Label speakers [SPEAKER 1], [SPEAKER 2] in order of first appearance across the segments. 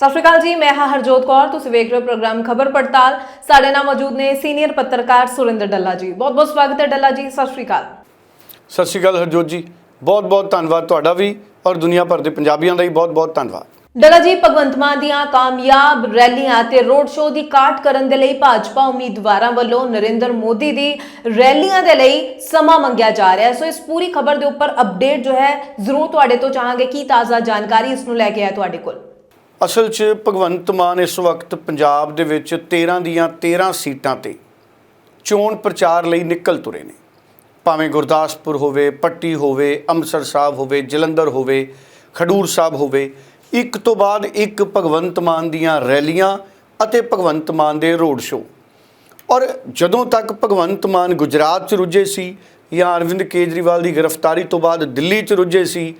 [SPEAKER 1] ਸਤਿ ਸ਼੍ਰੀ ਅਕਾਲ ਜੀ ਮੈਂ ਹਾਂ ਹਰਜੋਤ ਕੌਰ ਤੁਸੀਂ ਵੇਖ ਰਹੇ ਹੋ ਪ੍ਰੋਗਰਾਮ ਖਬਰ ਪੜਤਾਲ। ਸਾਡੇ ਨਾਲ ਮੌਜੂਦ ਨੇ ਸੀਨੀਅਰ ਪੱਤਰਕਾਰ ਸੁਰਿੰਦਰ ਡੱਲਾ ਜੀ। ਬਹੁਤ ਬਹੁਤ ਸਵਾਗਤ ਹੈ ਡੱਲਾ ਜੀ ਸਤਿ ਸ਼੍ਰੀ ਅਕਾਲ।
[SPEAKER 2] ਸਤਿ ਸ਼੍ਰੀ ਅਕਾਲ ਹਰਜੋਤ ਜੀ। ਬਹੁਤ ਬਹੁਤ ਧੰਨਵਾਦ ਤੁਹਾਡਾ ਵੀ ਔਰ ਦੁਨੀਆ ਭਰ ਦੇ ਪੰਜਾਬੀਆਂ ਦਾ ਵੀ ਬਹੁਤ ਬਹੁਤ ਧੰਨਵਾਦ।
[SPEAKER 1] ਡੱਲਾ ਜੀ ਭਗਵੰਤ ਮਾਨ ਦੀਆਂ ਕਾਮਯਾਬ ਰੈਲੀਆਂ ਤੇ ਰੋਡ ਸ਼ੋਅ ਦੀ ਕਾਟ ਕਰਨ ਦੇ ਲਈ ਭਾਜਪਾ ਉਮੀਦਵਾਰਾਂ ਵੱਲੋਂ ਨਰਿੰਦਰ ਮੋਦੀ ਦੀ ਰੈਲੀਆਂ ਦੇ ਲਈ ਸਮਾਂ ਮੰਗਿਆ ਜਾ ਰਿਹਾ ਹੈ। ਸੋ ਇਸ ਪੂਰੀ ਖਬਰ ਦੇ ਉੱਪਰ ਅਪਡੇਟ ਜੋ ਹੈ ਜ਼ਰੂਰ ਤੁਹਾਡੇ ਤੋਂ ਚਾਹਾਂਗੇ। ਕੀ ਤਾਜ਼ਾ ਜਾਣਕਾਰੀ ਇਸ ਨੂੰ ਲੈ ਕੇ ਆਇਆ ਤੁਹਾਡੇ ਕੋਲ?
[SPEAKER 2] ਅਸਲ 'ਚ ਭਗਵੰਤ ਮਾਨ ਇਸ ਵਕਤ ਪੰਜਾਬ ਦੇ ਵਿੱਚ 13 ਦੀਆਂ 13 ਸੀਟਾਂ ਤੇ ਚੋਣ ਪ੍ਰਚਾਰ ਲਈ ਨਿਕਲ ਤੁਰੇ ਨੇ। ਭਾਵੇਂ ਗੁਰਦਾਸਪੁਰ ਹੋਵੇ, ਪੱਟੀ ਹੋਵੇ, ਅੰਮ੍ਰਿਤਸਰ ਸਾਹਿਬ ਹੋਵੇ, ਜਲੰਧਰ ਹੋਵੇ, ਖਡੂਰ ਸਾਹਿਬ ਹੋਵੇ, ਇੱਕ ਤੋਂ ਬਾਅਦ ਇੱਕ ਭਗਵੰਤ ਮਾਨ ਦੀਆਂ ਰੈਲੀਆਂ ਅਤੇ ਭਗਵੰਤ ਮਾਨ ਦੇ ਰੋਡ ਸ਼ੋਅ। ਔਰ ਜਦੋਂ ਤੱਕ ਭਗਵੰਤ ਮਾਨ ਗੁਜਰਾਤ 'ਚ ਰੁੱਝੇ ਸੀ ਜਾਂ ਅਰਵਿੰਦ ਕੇਜਰੀਵਾਲ ਦੀ ਗ੍ਰਿਫਤਾਰੀ ਤੋਂ ਬਾਅਦ ਦਿੱਲੀ 'ਚ ਰੁੱਝੇ ਸੀ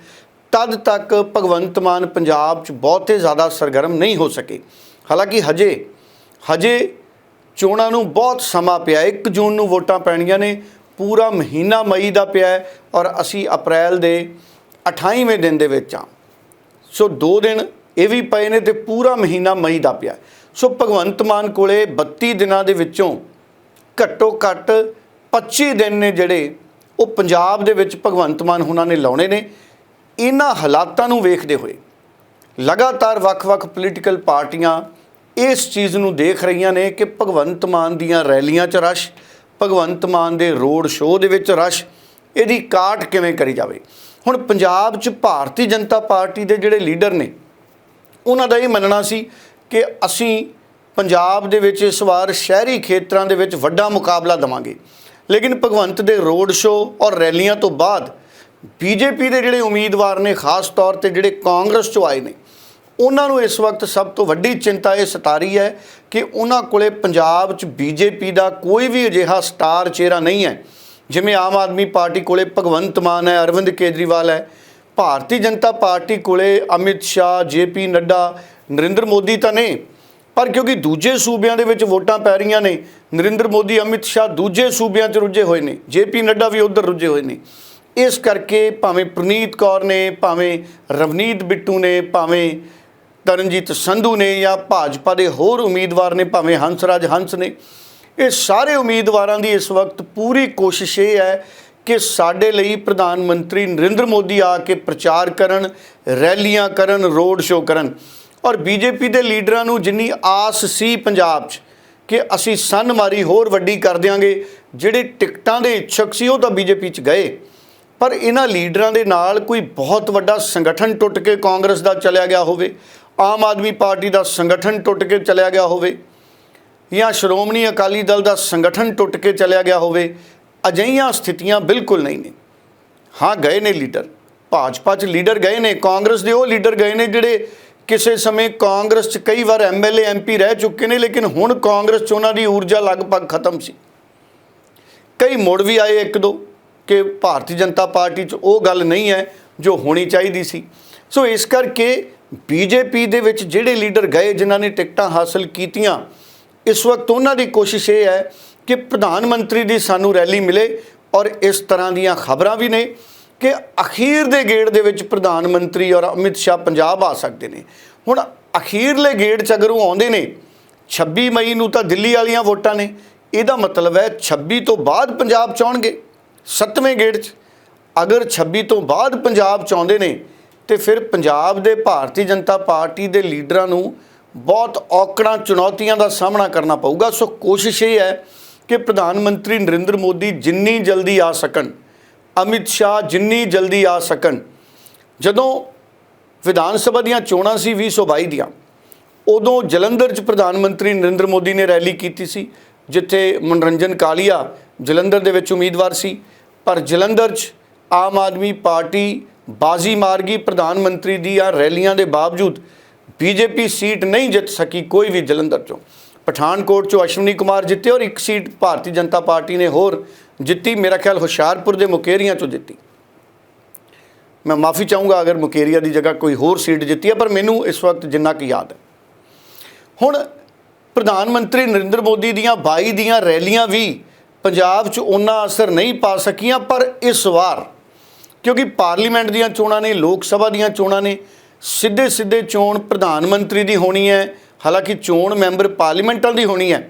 [SPEAKER 2] ਤਦ ਤੱਕ ਭਗਵੰਤ ਮਾਨ ਪੰਜਾਬ 'ਚ ਬਹੁਤੇ ਜ਼ਿਆਦਾ ਸਰਗਰਮ ਨਹੀਂ ਹੋ ਸਕੇ। ਹਾਲਾਂਕਿ ਹਜੇ ਹਜੇ ਚੋਣਾਂ ਨੂੰ ਬਹੁਤ ਸਮਾਂ ਪਿਆ 1 ਜੂਨ ਨੂੰ ਵੋਟਾਂ ਪੈਣੀਆਂ ਨੇ, ਪੂਰਾ ਮਹੀਨਾ ਮਈ ਦਾ ਪਿਆ ਔਰ ਅਸੀਂ ਅਪ੍ਰੈਲ ਦੇ 28ਵੇਂ ਦਿਨ ਦੇ ਵਿੱਚ ਆ ਸੋ 2 ਦਿਨ ਇਹ ਵੀ ਪਏ ਨੇ ਤੇ ਪੂਰਾ ਮਹੀਨਾ ਮਈ ਦਾ ਪਿਆ ਸੋ ਭਗਵੰਤ ਮਾਨ ਕੋਲੇ 32 ਦਿਨਾਂ ਦੇ ਵਿੱਚੋਂ ਘੱਟੋ ਘੱਟ 25 ਦਿਨ ਨੇ ਜਿਹੜੇ ਉਹ ਪੰਜਾਬ ਦੇ ਵਿੱਚ ਭਗਵੰਤ ਮਾਨ ਹੁਣਾਂ ਨੇ ਲਾਉਣੇ ਨੇ। ਇਹਨਾਂ ਹਾਲਾਤਾਂ ਨੂੰ ਵੇਖਦੇ ਹੋਏ ਲਗਾਤਾਰ ਵੱਖ-ਵੱਖ ਪੋਲੀਟੀਕਲ ਪਾਰਟੀਆਂ ਇਸ ਚੀਜ਼ ਨੂੰ ਦੇਖ ਰਹੀਆਂ ਨੇ ਕਿ ਭਗਵੰਤ ਮਾਨ ਦੀਆਂ ਰੈਲੀਆਂ 'ਚ ਰਸ਼, ਭਗਵੰਤ ਮਾਨ ਦੇ ਰੋਡ ਸ਼ੋਅ ਦੇ ਵਿੱਚ ਰਸ਼, ਇਹਦੀ ਕਾਟ ਕਿਵੇਂ ਕਰੀ ਜਾਵੇ? ਹੁਣ ਪੰਜਾਬ 'ਚ ਭਾਰਤੀ ਜਨਤਾ ਪਾਰਟੀ ਦੇ ਜਿਹੜੇ ਲੀਡਰ ਨੇ, ਉਹਨਾਂ ਦਾ ਇਹ ਮੰਨਣਾ ਸੀ ਕਿ ਅਸੀਂ ਪੰਜਾਬ ਦੇ ਵਿੱਚ ਇਸ ਵਾਰ ਸ਼ਹਿਰੀ ਖੇਤਰਾਂ ਦੇ ਵਿੱਚ ਵੱਡਾ ਮੁਕਾਬਲਾ ਦਵਾਂਗੇ। ਲੇਕਿਨ ਭਗਵੰਤ ਦੇ ਰੋਡ ਸ਼ੋਅ ਔਰ ਰੈਲੀਆਂ ਤੋਂ ਬਾਅਦ ਬੀਜੇਪੀ ਦੇ ਜਿਹੜੇ ਉਮੀਦਵਾਰ ਨੇ, ਖਾਸ ਤੌਰ ਤੇ ਜਿਹੜੇ ਕਾਂਗਰਸ ਚੋਂ ਆਏ ਨੇ, ਉਹਨਾਂ ਨੂੰ ਇਸ ਵਕਤ ਸਭ ਤੋਂ ਵੱਡੀ ਚਿੰਤਾ ਇਹ ਸਤਾ ਹੈ ਕਿ ਉਹਨਾਂ ਕੋਲੇ ਪੰਜਾਬ 'ਚ ਬੀਜੇਪੀ ਦਾ ਕੋਈ ਵੀ ਅਜਿਹਾ ਸਟਾਰ ਚਿਹਰਾ ਨਹੀਂ ਹੈ, ਜਿਵੇਂ ਆਮ ਆਦਮੀ ਪਾਰਟੀ ਕੋਲੇ ਭਗਵੰਤ ਮਾਨ ਹੈ, ਅਰਵਿੰਦ ਕੇਜਰੀਵਾਲ ਹੈ, ਭਾਰਤੀ ਜਨਤਾ ਪਾਰਟੀ ਕੋਲੇ ਅਮਿਤ ਸ਼ਾਹ, ਜੇਪੀ ਨੱਡਾ, ਨਰਿੰਦਰ ਮੋਦੀ ਤਾਂ ਨੇ, ਪਰ ਕਿਉਂਕਿ ਦੂਜੇ ਸੂਬਿਆਂ ਦੇ ਵਿੱਚ ਵੋਟਾਂ ਪੈ ਰਹੀਆਂ ਨੇ, ਨਰਿੰਦਰ ਮੋਦੀ, ਅਮਿਤ ਸ਼ਾਹ ਦੂਜੇ ਸੂਬਿਆਂ 'ਚ ਰੁੱਝੇ ਹੋਏ ਨੇ, ਜੇਪੀ ਨੱਡਾ ਵੀ ਉਧਰ ਰੁੱਝੇ ਹੋਏ ਨੇ ਇਸ ਕਰਕੇ ਭਾਵੇਂ ਪ੍ਰਨੀਤ ਕੌਰ ਨੇ, ਭਾਵੇਂ ਰਵਨੀਤ ਬਿੱਟੂ ਨੇ, ਭਾਵੇਂ ਤਰਨਜੀਤ ਸੰਧੂ ਨੇ ਜਾਂ ਭਾਜਪਾ ਦੇ ਹੋਰ ਉਮੀਦਵਾਰ ਨੇ, ਭਾਵੇਂ ਹੰਸਰਾਜ ਹੰਸ ਨੇ, ਇਹ ਸਾਰੇ ਉਮੀਦਵਾਰਾਂ ਦੀ ਇਸ ਵਕਤ ਪੂਰੀ ਕੋਸ਼ਿਸ਼ ਇਹ ਹੈ ਕਿ ਸਾਡੇ ਲਈ ਪ੍ਰਧਾਨ ਮੰਤਰੀ ਨਰਿੰਦਰ ਮੋਦੀ ਆ ਕੇ ਪ੍ਰਚਾਰ ਕਰਨ, ਰੈਲੀਆਂ ਕਰਨ, ਰੋਡ ਸ਼ੋਅ ਕਰਨ। ਔਰ ਬੀਜੇਪੀ ਦੇ ਲੀਡਰਾਂ ਨੂੰ ਜਿੰਨੀ ਆਸ ਸੀ ਪੰਜਾਬ 'ਚ ਕਿ ਅਸੀਂ ਸੰਨ ਮਾਰੀ ਹੋਰ ਵੱਡੀ ਕਰ ਦਿਆਂਗੇ, ਜਿਹੜੇ ਟਿਕਟਾਂ ਦੇ ਇੱਛਕ ਸੀ ਉਹ ਤਾਂ ਬੀਜੇਪੀ 'ਚ ਗਏ। ਪਰ ਇਹਨਾਂ ਲੀਡਰਾਂ ਦੇ ਨਾਲ ਕੋਈ ਬਹੁਤ ਵੱਡਾ ਸੰਗਠਨ ਟੁੱਟ ਕੇ ਕਾਂਗਰਸ ਦਾ ਚਲਿਆ ਗਿਆ ਹੋਵੇ, ਆਮ ਆਦਮੀ ਪਾਰਟੀ ਦਾ ਸੰਗਠਨ ਟੁੱਟ ਕੇ ਚਲਿਆ ਗਿਆ ਹੋਵੇ ਜਾਂ ਸ਼੍ਰੋਮਣੀ ਅਕਾਲੀ ਦਲ ਦਾ ਸੰਗਠਨ ਟੁੱਟ ਕੇ ਚਲਿਆ ਗਿਆ ਹੋਵੇ, ਅਜਿਹੀਆਂ ਸਥਿਤੀਆਂ ਬਿਲਕੁਲ ਨਹੀਂ ਨੇ। ਹਾਂ, ਗਏ ਨੇ ਲੀਡਰ। ਭਾਜਪਾ 'ਚ ਲੀਡਰ ਗਏ ਨੇ, ਕਾਂਗਰਸ ਦੇ ਉਹ ਲੀਡਰ ਗਏ ਨੇ ਜਿਹੜੇ ਕਿਸੇ ਸਮੇਂ ਕਾਂਗਰਸ 'ਚ ਕਈ ਵਾਰ ਐਮਐਲਏ ਐਮਪੀ ਰਹਿ ਚੁੱਕੇ ਨੇ, ਲੇਕਿਨ ਹੁਣ ਕਾਂਗਰਸ 'ਚ ਉਹਨਾਂ ਦੀ ਊਰਜਾ ਲਗਭਗ ਖਤਮ ਸੀ। ਕਈ ਮੁੜ ਵੀ ਆਏ ਇੱਕ ਦੋ। ਕਿ ਭਾਰਤੀ ਜਨਤਾ ਪਾਰਟੀ 'ਚ ਉਹ ਗੱਲ ਨਹੀਂ ਹੈ ਜੋ ਹੋਣੀ ਚਾਹੀਦੀ ਸੀ। ਸੋ ਇਸ ਕਰਕੇ ਬੀਜੇਪੀ ਦੇ ਵਿੱਚ ਜਿਹੜੇ ਲੀਡਰ ਗਏ ਜਿਨ੍ਹਾਂ ਨੇ ਟਿਕਟਾਂ ਹਾਸਲ ਕੀਤੀਆਂ, ਇਸ ਵਕਤ ਉਹਨਾਂ ਦੀ ਕੋਸ਼ਿਸ਼ ਇਹ ਹੈ ਕਿ ਪ੍ਰਧਾਨ ਮੰਤਰੀ ਦੀ ਸਾਨੂੰ ਰੈਲੀ ਮਿਲੇ ਔਰ ਇਸ ਤਰ੍ਹਾਂ ਦੀਆਂ ਖਬਰਾਂ ਵੀ ਨੇ ਕਿ ਅਖੀਰ ਦੇ ਗੇੜ ਦੇ ਵਿੱਚ ਪ੍ਰਧਾਨ ਮੰਤਰੀ ਔਰ ਅਮਿਤ ਸ਼ਾਹ ਪੰਜਾਬ ਆ ਸਕਦੇ ਨੇ। ਹੁਣ ਅਖੀਰਲੇ ਗੇੜ 'ਚ ਅਗਰ ਉਹ ਆਉਂਦੇ ਨੇ 26 ਮਈ ਨੂੰ ਤਾਂ ਦਿੱਲੀ ਵਾਲੀਆਂ ਵੋਟਾਂ ਨੇ। ਇਹਦਾ ਮਤਲਬ ਹੈ 26 ਤੋਂ ਬਾਅਦ ਪੰਜਾਬ ਚ ਆਉਣਗੇ। 7ਵੇਂ ਗੇੜ 'ਚ, ਅਗਰ 26 ਤੋਂ ਬਾਅਦ ਪੰਜਾਬ ਚ ਆਉਂਦੇ ਨੇ, ਤੇ ਫਿਰ ਪੰਜਾਬ ਦੇ ਭਾਰਤੀ ਜਨਤਾ ਪਾਰਟੀ ਦੇ ਲੀਡਰਾਂ ਨੂੰ ਬਹੁਤ ਔਕੜਾਂ ਚੁਣੌਤੀਆਂ ਦਾ ਸਾਹਮਣਾ ਕਰਨਾ ਪਊਗਾ। ਸੋ ਕੋਸ਼ਿਸ਼ ਇਹ ਹੈ ਕਿ ਪ੍ਰਧਾਨ ਮੰਤਰੀ ਨਰਿੰਦਰ ਮੋਦੀ ਜਿੰਨੀ ਜਲਦੀ ਆ ਸਕਣ, ਅਮਿਤ ਸ਼ਾਹ ਜਿੰਨੀ ਜਲਦੀ ਆ ਸਕਣ, ਜਦੋਂ ਵਿਧਾਨ ਸਭਾ ਦੀਆਂ ਚੋਣਾਂ ਸੀ 2022 ਦੀਆਂ, ਉਦੋਂ ਜਲੰਧਰ 'ਚ ਪ੍ਰਧਾਨ ਮੰਤਰੀ ਨਰਿੰਦਰ ਮੋਦੀ ਨੇ ਰੈਲੀ ਕੀਤੀ ਸੀ, ਜਿੱਥੇ ਮਨੋਰੰਜਨ ਕਾਲੀਆ ਜਲੰਧਰ ਦੇ ਵਿੱਚ ਉਮੀਦਵਾਰ ਸੀ ਪਰ ਜਲੰਧਰ 'ਚ ਆਮ ਆਦਮੀ ਪਾਰਟੀ ਬਾਜ਼ੀ ਮਾਰ ਗਈ ਪ੍ਰਧਾਨ ਮੰਤਰੀ ਦੀਆਂ ਰੈਲੀਆਂ ਦੇ ਬਾਵਜੂਦ ਬੀਜੇਪੀ ਸੀਟ ਨਹੀਂ ਜਿੱਤ ਸਕੀ ਕੋਈ ਵੀ ਜਲੰਧਰ 'ਚੋਂ। ਪਠਾਨਕੋਟ 'ਚੋਂ ਅਸ਼ਵਨੀ ਕੁਮਾਰ ਜਿੱਤੇ ਔਰ ਇੱਕ ਸੀਟ ਭਾਰਤੀ ਜਨਤਾ ਪਾਰਟੀ ਨੇ ਹੋਰ ਜਿੱਤੀ, ਮੇਰਾ ਖਿਆਲ ਹੁਸ਼ਿਆਰਪੁਰ ਦੇ ਮੁਕੇਰੀਆਂ 'ਚੋਂ ਜਿੱਤੀ। ਮੈਂ ਮਾਫੀ ਚਾਹੂੰਗਾ ਅਗਰ ਮੁਕੇਰੀਆ ਦੀ ਜਗ੍ਹਾ ਕੋਈ ਹੋਰ ਸੀਟ ਜਿੱਤੀ ਹੈ, ਪਰ ਮੈਨੂੰ ਇਸ ਵਕਤ ਜਿੰਨਾ ਕਿ ਯਾਦ ਹੈ। ਹੁਣ ਪ੍ਰਧਾਨ ਮੰਤਰੀ ਨਰਿੰਦਰ ਮੋਦੀ ਦੀਆਂ 22 ਦੀਆਂ ਰੈਲੀਆਂ ਵੀ ਪੰਜਾਬ 'ਚ ਉਹਨਾਂ ਅਸਰ ਨਹੀਂ ਪਾ ਸਕੀਆਂ, ਪਰ ਇਸ ਵਾਰ ਕਿਉਂਕਿ ਪਾਰਲੀਮੈਂਟ ਦੀਆਂ ਚੋਣਾਂ ਨੇ, ਲੋਕ ਸਭਾ ਦੀਆਂ ਚੋਣਾਂ ਨੇ ਸਿੱਧੇ ਸਿੱਧੇ ਚੋਣ ਪ੍ਰਧਾਨ ਮੰਤਰੀ ਦੀ ਹੋਣੀ ਹੈ, ਹਾਲਾਂਕਿ ਚੋਣ ਮੈਂਬਰ ਪਾਰਲੀਮੈਂਟਾਂ ਦੀ ਹੋਣੀ ਹੈ,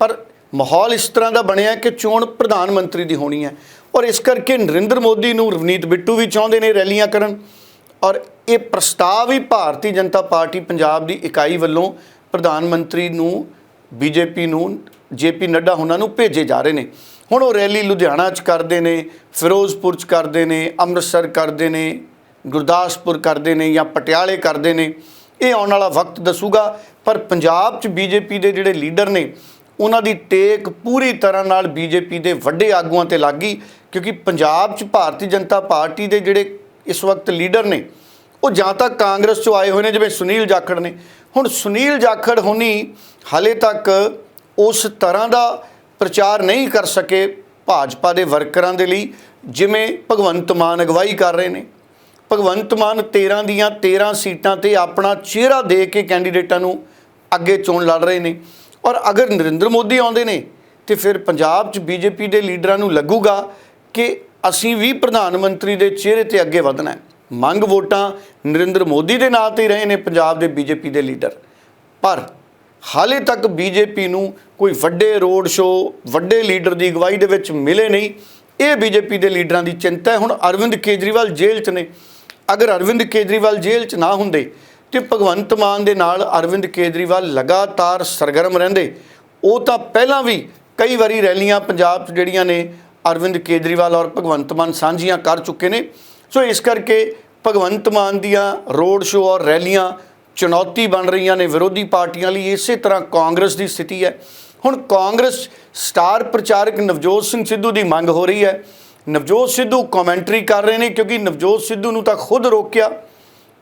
[SPEAKER 2] ਪਰ ਮਾਹੌਲ ਇਸ ਤਰ੍ਹਾਂ ਦਾ ਬਣਿਆ ਕਿ ਚੋਣ ਪ੍ਰਧਾਨ ਮੰਤਰੀ ਦੀ ਹੋਣੀ ਹੈ। ਔਰ ਇਸ ਕਰਕੇ ਨਰਿੰਦਰ ਮੋਦੀ ਨੂੰ ਰਵਨੀਤ ਬਿੱਟੂ ਵੀ ਚਾਹੁੰਦੇ ਨੇ ਰੈਲੀਆਂ ਕਰਨ। ਔਰ ਇਹ ਪ੍ਰਸਤਾਵ ਵੀ ਭਾਰਤੀ ਜਨਤਾ ਪਾਰਟੀ ਪੰਜਾਬ ਦੀ ਇਕਾਈ ਵੱਲੋਂ ਪ੍ਰਧਾਨ ਮੰਤਰੀ ਨੂੰ, ਬੀਜੇਪੀ ਨੂੰ ਜੇਪੀ ਨੱਡਾ ਉਹਨਾਂ ਨੂੰ ਭੇਜੇ ਜਾ ਰਹੇ ਨੇ। ਹੁਣ ਉਹ ਰੈਲੀ ਲੁਧਿਆਣਾ 'ਚ ਕਰਦੇ ਨੇ, ਫਿਰੋਜ਼ਪੁਰ 'ਚ ਕਰਦੇ ਨੇ, ਅੰਮ੍ਰਿਤਸਰ ਕਰਦੇ ਨੇ, ਗੁਰਦਾਸਪੁਰ ਕਰਦੇ ਨੇ ਜਾਂ ਪਟਿਆਲੇ ਕਰਦੇ ਨੇ। ਇਹ ਆਉਣ ਵਾਲਾ ਵਕਤ ਦੱਸੂਗਾ, ਪਰ ਪੰਜਾਬ 'ਚ ਬੀਜੇਪੀ ਦੇ ਜਿਹੜੇ ਲੀਡਰ ਨੇ, ਉਹਨਾਂ ਦੀ ਟੇਕ ਪੂਰੀ ਤਰ੍ਹਾਂ ਨਾਲ ਬੀਜੇਪੀ ਦੇ ਵੱਡੇ ਆਗੂਆਂ ਤੇ ਲੱਗ ਗਈ, ਕਿਉਂਕਿ ਪੰਜਾਬ 'ਚ ਭਾਰਤੀ ਜਨਤਾ ਪਾਰਟੀ ਦੇ ਜਿਹੜੇ ਇਸ ਵਕਤ ਲੀਡਰ ਨੇ, ਉਹ ਜਾਂ ਤਾਂ ਕਾਂਗਰਸ 'ਚੋਂ ਆਏ ਹੋਏ ਨੇ, ਜਿਵੇਂ ਸੁਨੀਲ ਜਾਖੜ ਨੇ। ਹੁਣ ਸੁਨੀਲ ਜਾਖੜ ਹੁਣੀ ਹਾਲੇ ਤੱਕ ਉਸ ਤਰ੍ਹਾਂ ਦਾ ਪ੍ਰਚਾਰ ਨਹੀਂ ਕਰ ਸਕੇ ਭਾਜਪਾ ਦੇ ਵਰਕਰਾਂ ਦੇ ਲਈ, ਜਿਵੇਂ ਭਗਵੰਤ ਮਾਨ ਅਗਵਾਈ ਕਰ ਰਹੇ ਨੇ। ਭਗਵੰਤ ਮਾਨ 13 ਦੀਆਂ 13 ਸੀਟਾਂ ਤੇ ਆਪਣਾ ਚਿਹਰਾ ਦੇ ਕੇ ਕੈਂਡੀਡੇਟਾਂ ਨੂੰ ਅੱਗੇ ਚੋਣ ਲੜ ਰਹੇ ਨੇ। ਔਰ ਅਗਰ ਨਰਿੰਦਰ ਮੋਦੀ ਆਉਂਦੇ ਨੇ, ਤੇ ਫਿਰ ਪੰਜਾਬ 'ਚ ਬੀਜੇਪੀ ਦੇ ਲੀਡਰਾਂ ਨੂੰ ਲੱਗੂਗਾ ਕਿ ਅਸੀਂ ਵੀ ਪ੍ਰਧਾਨ ਮੰਤਰੀ ਦੇ ਚਿਹਰੇ ਤੇ ਅੱਗੇ ਵਧਣਾ ਹੈ। ਮੰਗ ਵੋਟਾਂ ਨਰਿੰਦਰ ਮੋਦੀ ਦੇ ਨਾਂ ਤੇ ਰਹੇ ਨੇ ਪੰਜਾਬ ਦੇ ਬੀਜੇਪੀ ਦੇ ਲੀਡਰ। ਪਰ ਹਾਲੇ ਤੱਕ ਬੀਜੇਪੀ ਨੂੰ ਕੋਈ ਵੱਡੇ ਰੋਡ ਸ਼ੋ, ਵੱਡੇ ਲੀਡਰ ਦੀ ਅਗਵਾਈ ਦੇ ਵਿੱਚ ਮਿਲੇ ਨਹੀਂ। ਇਹ ਬੀਜੇਪੀ ਦੇ ਲੀਡਰਾਂ ਦੀ ਚਿੰਤਾ ਹੈ। ਹੁਣ ਅਰਵਿੰਦ ਕੇਜਰੀਵਾਲ ਜੇਲ੍ਹ 'ਚ ਨੇ। ਅਗਰ ਅਰਵਿੰਦ ਕੇਜਰੀਵਾਲ ਜੇਲ੍ਹ 'ਚ ਨਾ ਹੁੰਦੇ, ਤੇ ਭਗਵੰਤ ਮਾਨ ਦੇ ਨਾਲ ਅਰਵਿੰਦ ਕੇਜਰੀਵਾਲ ਲਗਾਤਾਰ ਸਰਗਰਮ ਰਹਿੰਦੇ। ਉਹ ਤਾਂ ਪਹਿਲਾਂ ਵੀ ਕਈ ਵਾਰੀ ਰੈਲੀਆਂ ਪੰਜਾਬ 'ਚ ਜਿਹੜੀਆਂ ਨੇ, ਅਰਵਿੰਦ ਕੇਜਰੀਵਾਲ ਔਰ ਭਗਵੰਤ ਮਾਨ ਸਾਂਝੀਆਂ ਕਰ ਚੁੱਕੇ ਨੇ। ਸੋ ਇਸ ਕਰਕੇ ਭਗਵੰਤ ਮਾਨ ਦੀਆਂ ਰੋਡ ਸ਼ੋਅ ਔਰ ਰੈਲੀਆਂ ਚੁਣੌਤੀ ਬਣ ਰਹੀਆਂ ਨੇ। ਵਿਰੋਧੀ ਪਾਰਟੀਆਂ ਲਈ ਇਸੇ ਤਰ੍ਹਾਂ ਕਾਂਗਰਸ ਦੀ ਸਥਿਤੀ ਹੈ। ਹੁਣ ਕਾਂਗਰਸ ਸਟਾਰ ਪ੍ਰਚਾਰਕ ਨਵਜੋਤ ਸਿੰਘ ਸਿੱਧੂ ਦੀ ਮੰਗ ਹੋ ਰਹੀ ਹੈ। ਨਵਜੋਤ ਸਿੱਧੂ ਕਮੈਂਟਰੀ ਕਰ ਰਹੇ ਨੇ ਕਿਉਂਕਿ ਨਵਜੋਤ ਸਿੱਧੂ ਨੂੰ ਤਾਂ ਖੁਦ ਰੋਕਿਆ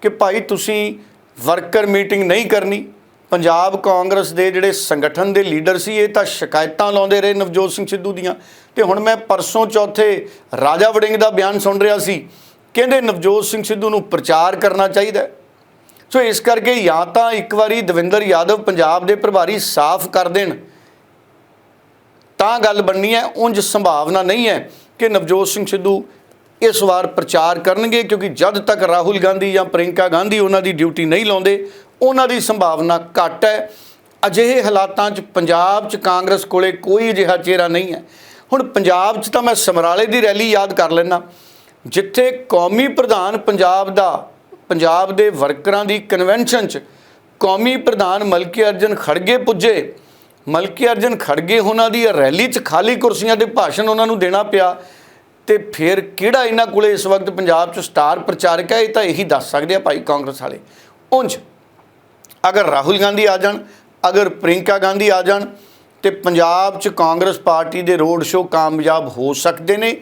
[SPEAKER 2] ਕਿ ਭਾਈ ਤੁਸੀਂ ਵਰਕਰ ਮੀਟਿੰਗ ਨਹੀਂ ਕਰਨੀ। ਪੰਜਾਬ ਕਾਂਗਰਸ ਦੇ ਜਿਹੜੇ ਸੰਗਠਨ ਦੇ ਲੀਡਰ ਸੀ, ਇਹ ਤਾਂ ਸ਼ਿਕਾਇਤਾਂ ਲਾਉਂਦੇ ਰਹੇ ਨਵਜੋਤ ਸਿੰਘ ਸਿੱਧੂ ਦੀਆਂ। ਤੇ ਹੁਣ ਮੈਂ ਪਰਸੋਂ ਚੌਥੇ ਰਾਜਾ ਵੜਿੰਗ ਦਾ ਬਿਆਨ ਸੁਣ ਰਿਹਾ ਸੀ। ਕਹਿੰਦੇ ਨਵਜੋਤ ਸਿੰਘ ਸਿੱਧੂ ਨੂੰ ਪ੍ਰਚਾਰ ਕਰਨਾ ਚਾਹੀਦਾ ਸੋ ਇਸ ਕਰਕੇ ਜਾਂ ਤਾਂ ਇੱਕ ਵਾਰੀ ਦਵਿੰਦਰ ਯਾਦਵ ਪੰਜਾਬ ਦੇ ਪ੍ਰਭਾਰੀ ਸਾਫ਼ ਕਰ ਦੇਣ। ਤਾਂ ਗੱਲ ਬਣਨੀ ਹੈ, ਉਂਝ ਸੰਭਾਵਨਾ ਨਹੀਂ ਹੈ ਕਿ ਨਵਜੋਤ ਸਿੰਘ ਸਿੱਧੂ ਇਸ ਵਾਰ ਪ੍ਰਚਾਰ ਕਰਨਗੇ, ਕਿਉਂਕਿ ਜਦ ਤੱਕ ਰਾਹੁਲ ਗਾਂਧੀ ਜਾਂ ਪ੍ਰਿੰਕਾ ਗਾਂਧੀ ਉਹਨਾਂ ਦੀ ਡਿਊਟੀ ਨਹੀਂ ਲਾਉਂਦੇ, ਉਹਨਾਂ ਦੀ ਸੰਭਾਵਨਾ ਘੱਟ ਹੈ। ਅਜਿਹੇ ਹਾਲਾਤਾਂ 'ਚ ਪੰਜਾਬ 'ਚ ਕਾਂਗਰਸ ਕੋਲੇ ਕੋਈ ਅਜਿਹਾ ਚਿਹਰਾ ਨਹੀਂ ਹੈ। ਹੁਣ ਪੰਜਾਬ 'ਚ ਤਾਂ ਮੈਂ ਸਮਰਾਲੇ ਦੀ ਰੈਲੀ ਯਾਦ ਕਰ ਲੈਣਾ ਜਿੱਥੇ ਕੌਮੀ ਪ੍ਰਧਾਨ ਪੰਜਾਬ ਦਾ, ਪੰਜਾਬ ਦੇ ਵਰਕਰਾਂ ਦੀ ਕਨਵੈਨਸ਼ਨ 'ਚ ਕੌਮੀ ਪ੍ਰਧਾਨ ਮਲਕੀ ਅਰਜਨ ਖੜਗੇ ਪੁੱਜੇ। ਮਲਕੀ ਅਰਜਨ ਖੜਗੇ ਉਹਨਾਂ ਦੀ ਰੈਲੀ 'ਚ ਖਾਲੀ ਕੁਰਸੀਆਂ ਦੇ ਭਾਸ਼ਣ ਉਹਨਾਂ ਨੂੰ ਦੇਣਾ ਪਿਆ। ਤੇ ਫਿਰ ਕਿਹੜਾ ਇਹਨਾਂ ਕੋਲੇ ਇਸ ਵਕਤ ਪੰਜਾਬ 'ਚ ਸਟਾਰ ਪ੍ਰਚਾਰਕ ਹੈ, ਇਹ ਤਾਂ ਇਹੀ ਦੱਸ ਸਕਦੇ ਆ ਭਾਈ ਕਾਂਗਰਸ ਵਾਲੇ। ਉਂਝ, ਅਗਰ ਰਾਹੁਲ ਗਾਂਧੀ ਆ ਜਾਣ, ਅਗਰ ਪ੍ਰਿੰਕਾ ਗਾਂਧੀ ਆ ਜਾਣ, ਤੇ ਪੰਜਾਬ 'ਚ ਕਾਂਗਰਸ ਪਾਰਟੀ ਦੇ ਰੋਡ ਸ਼ੋਅ ਕਾਮਯਾਬ ਹੋ ਸਕਦੇ ਨੇ,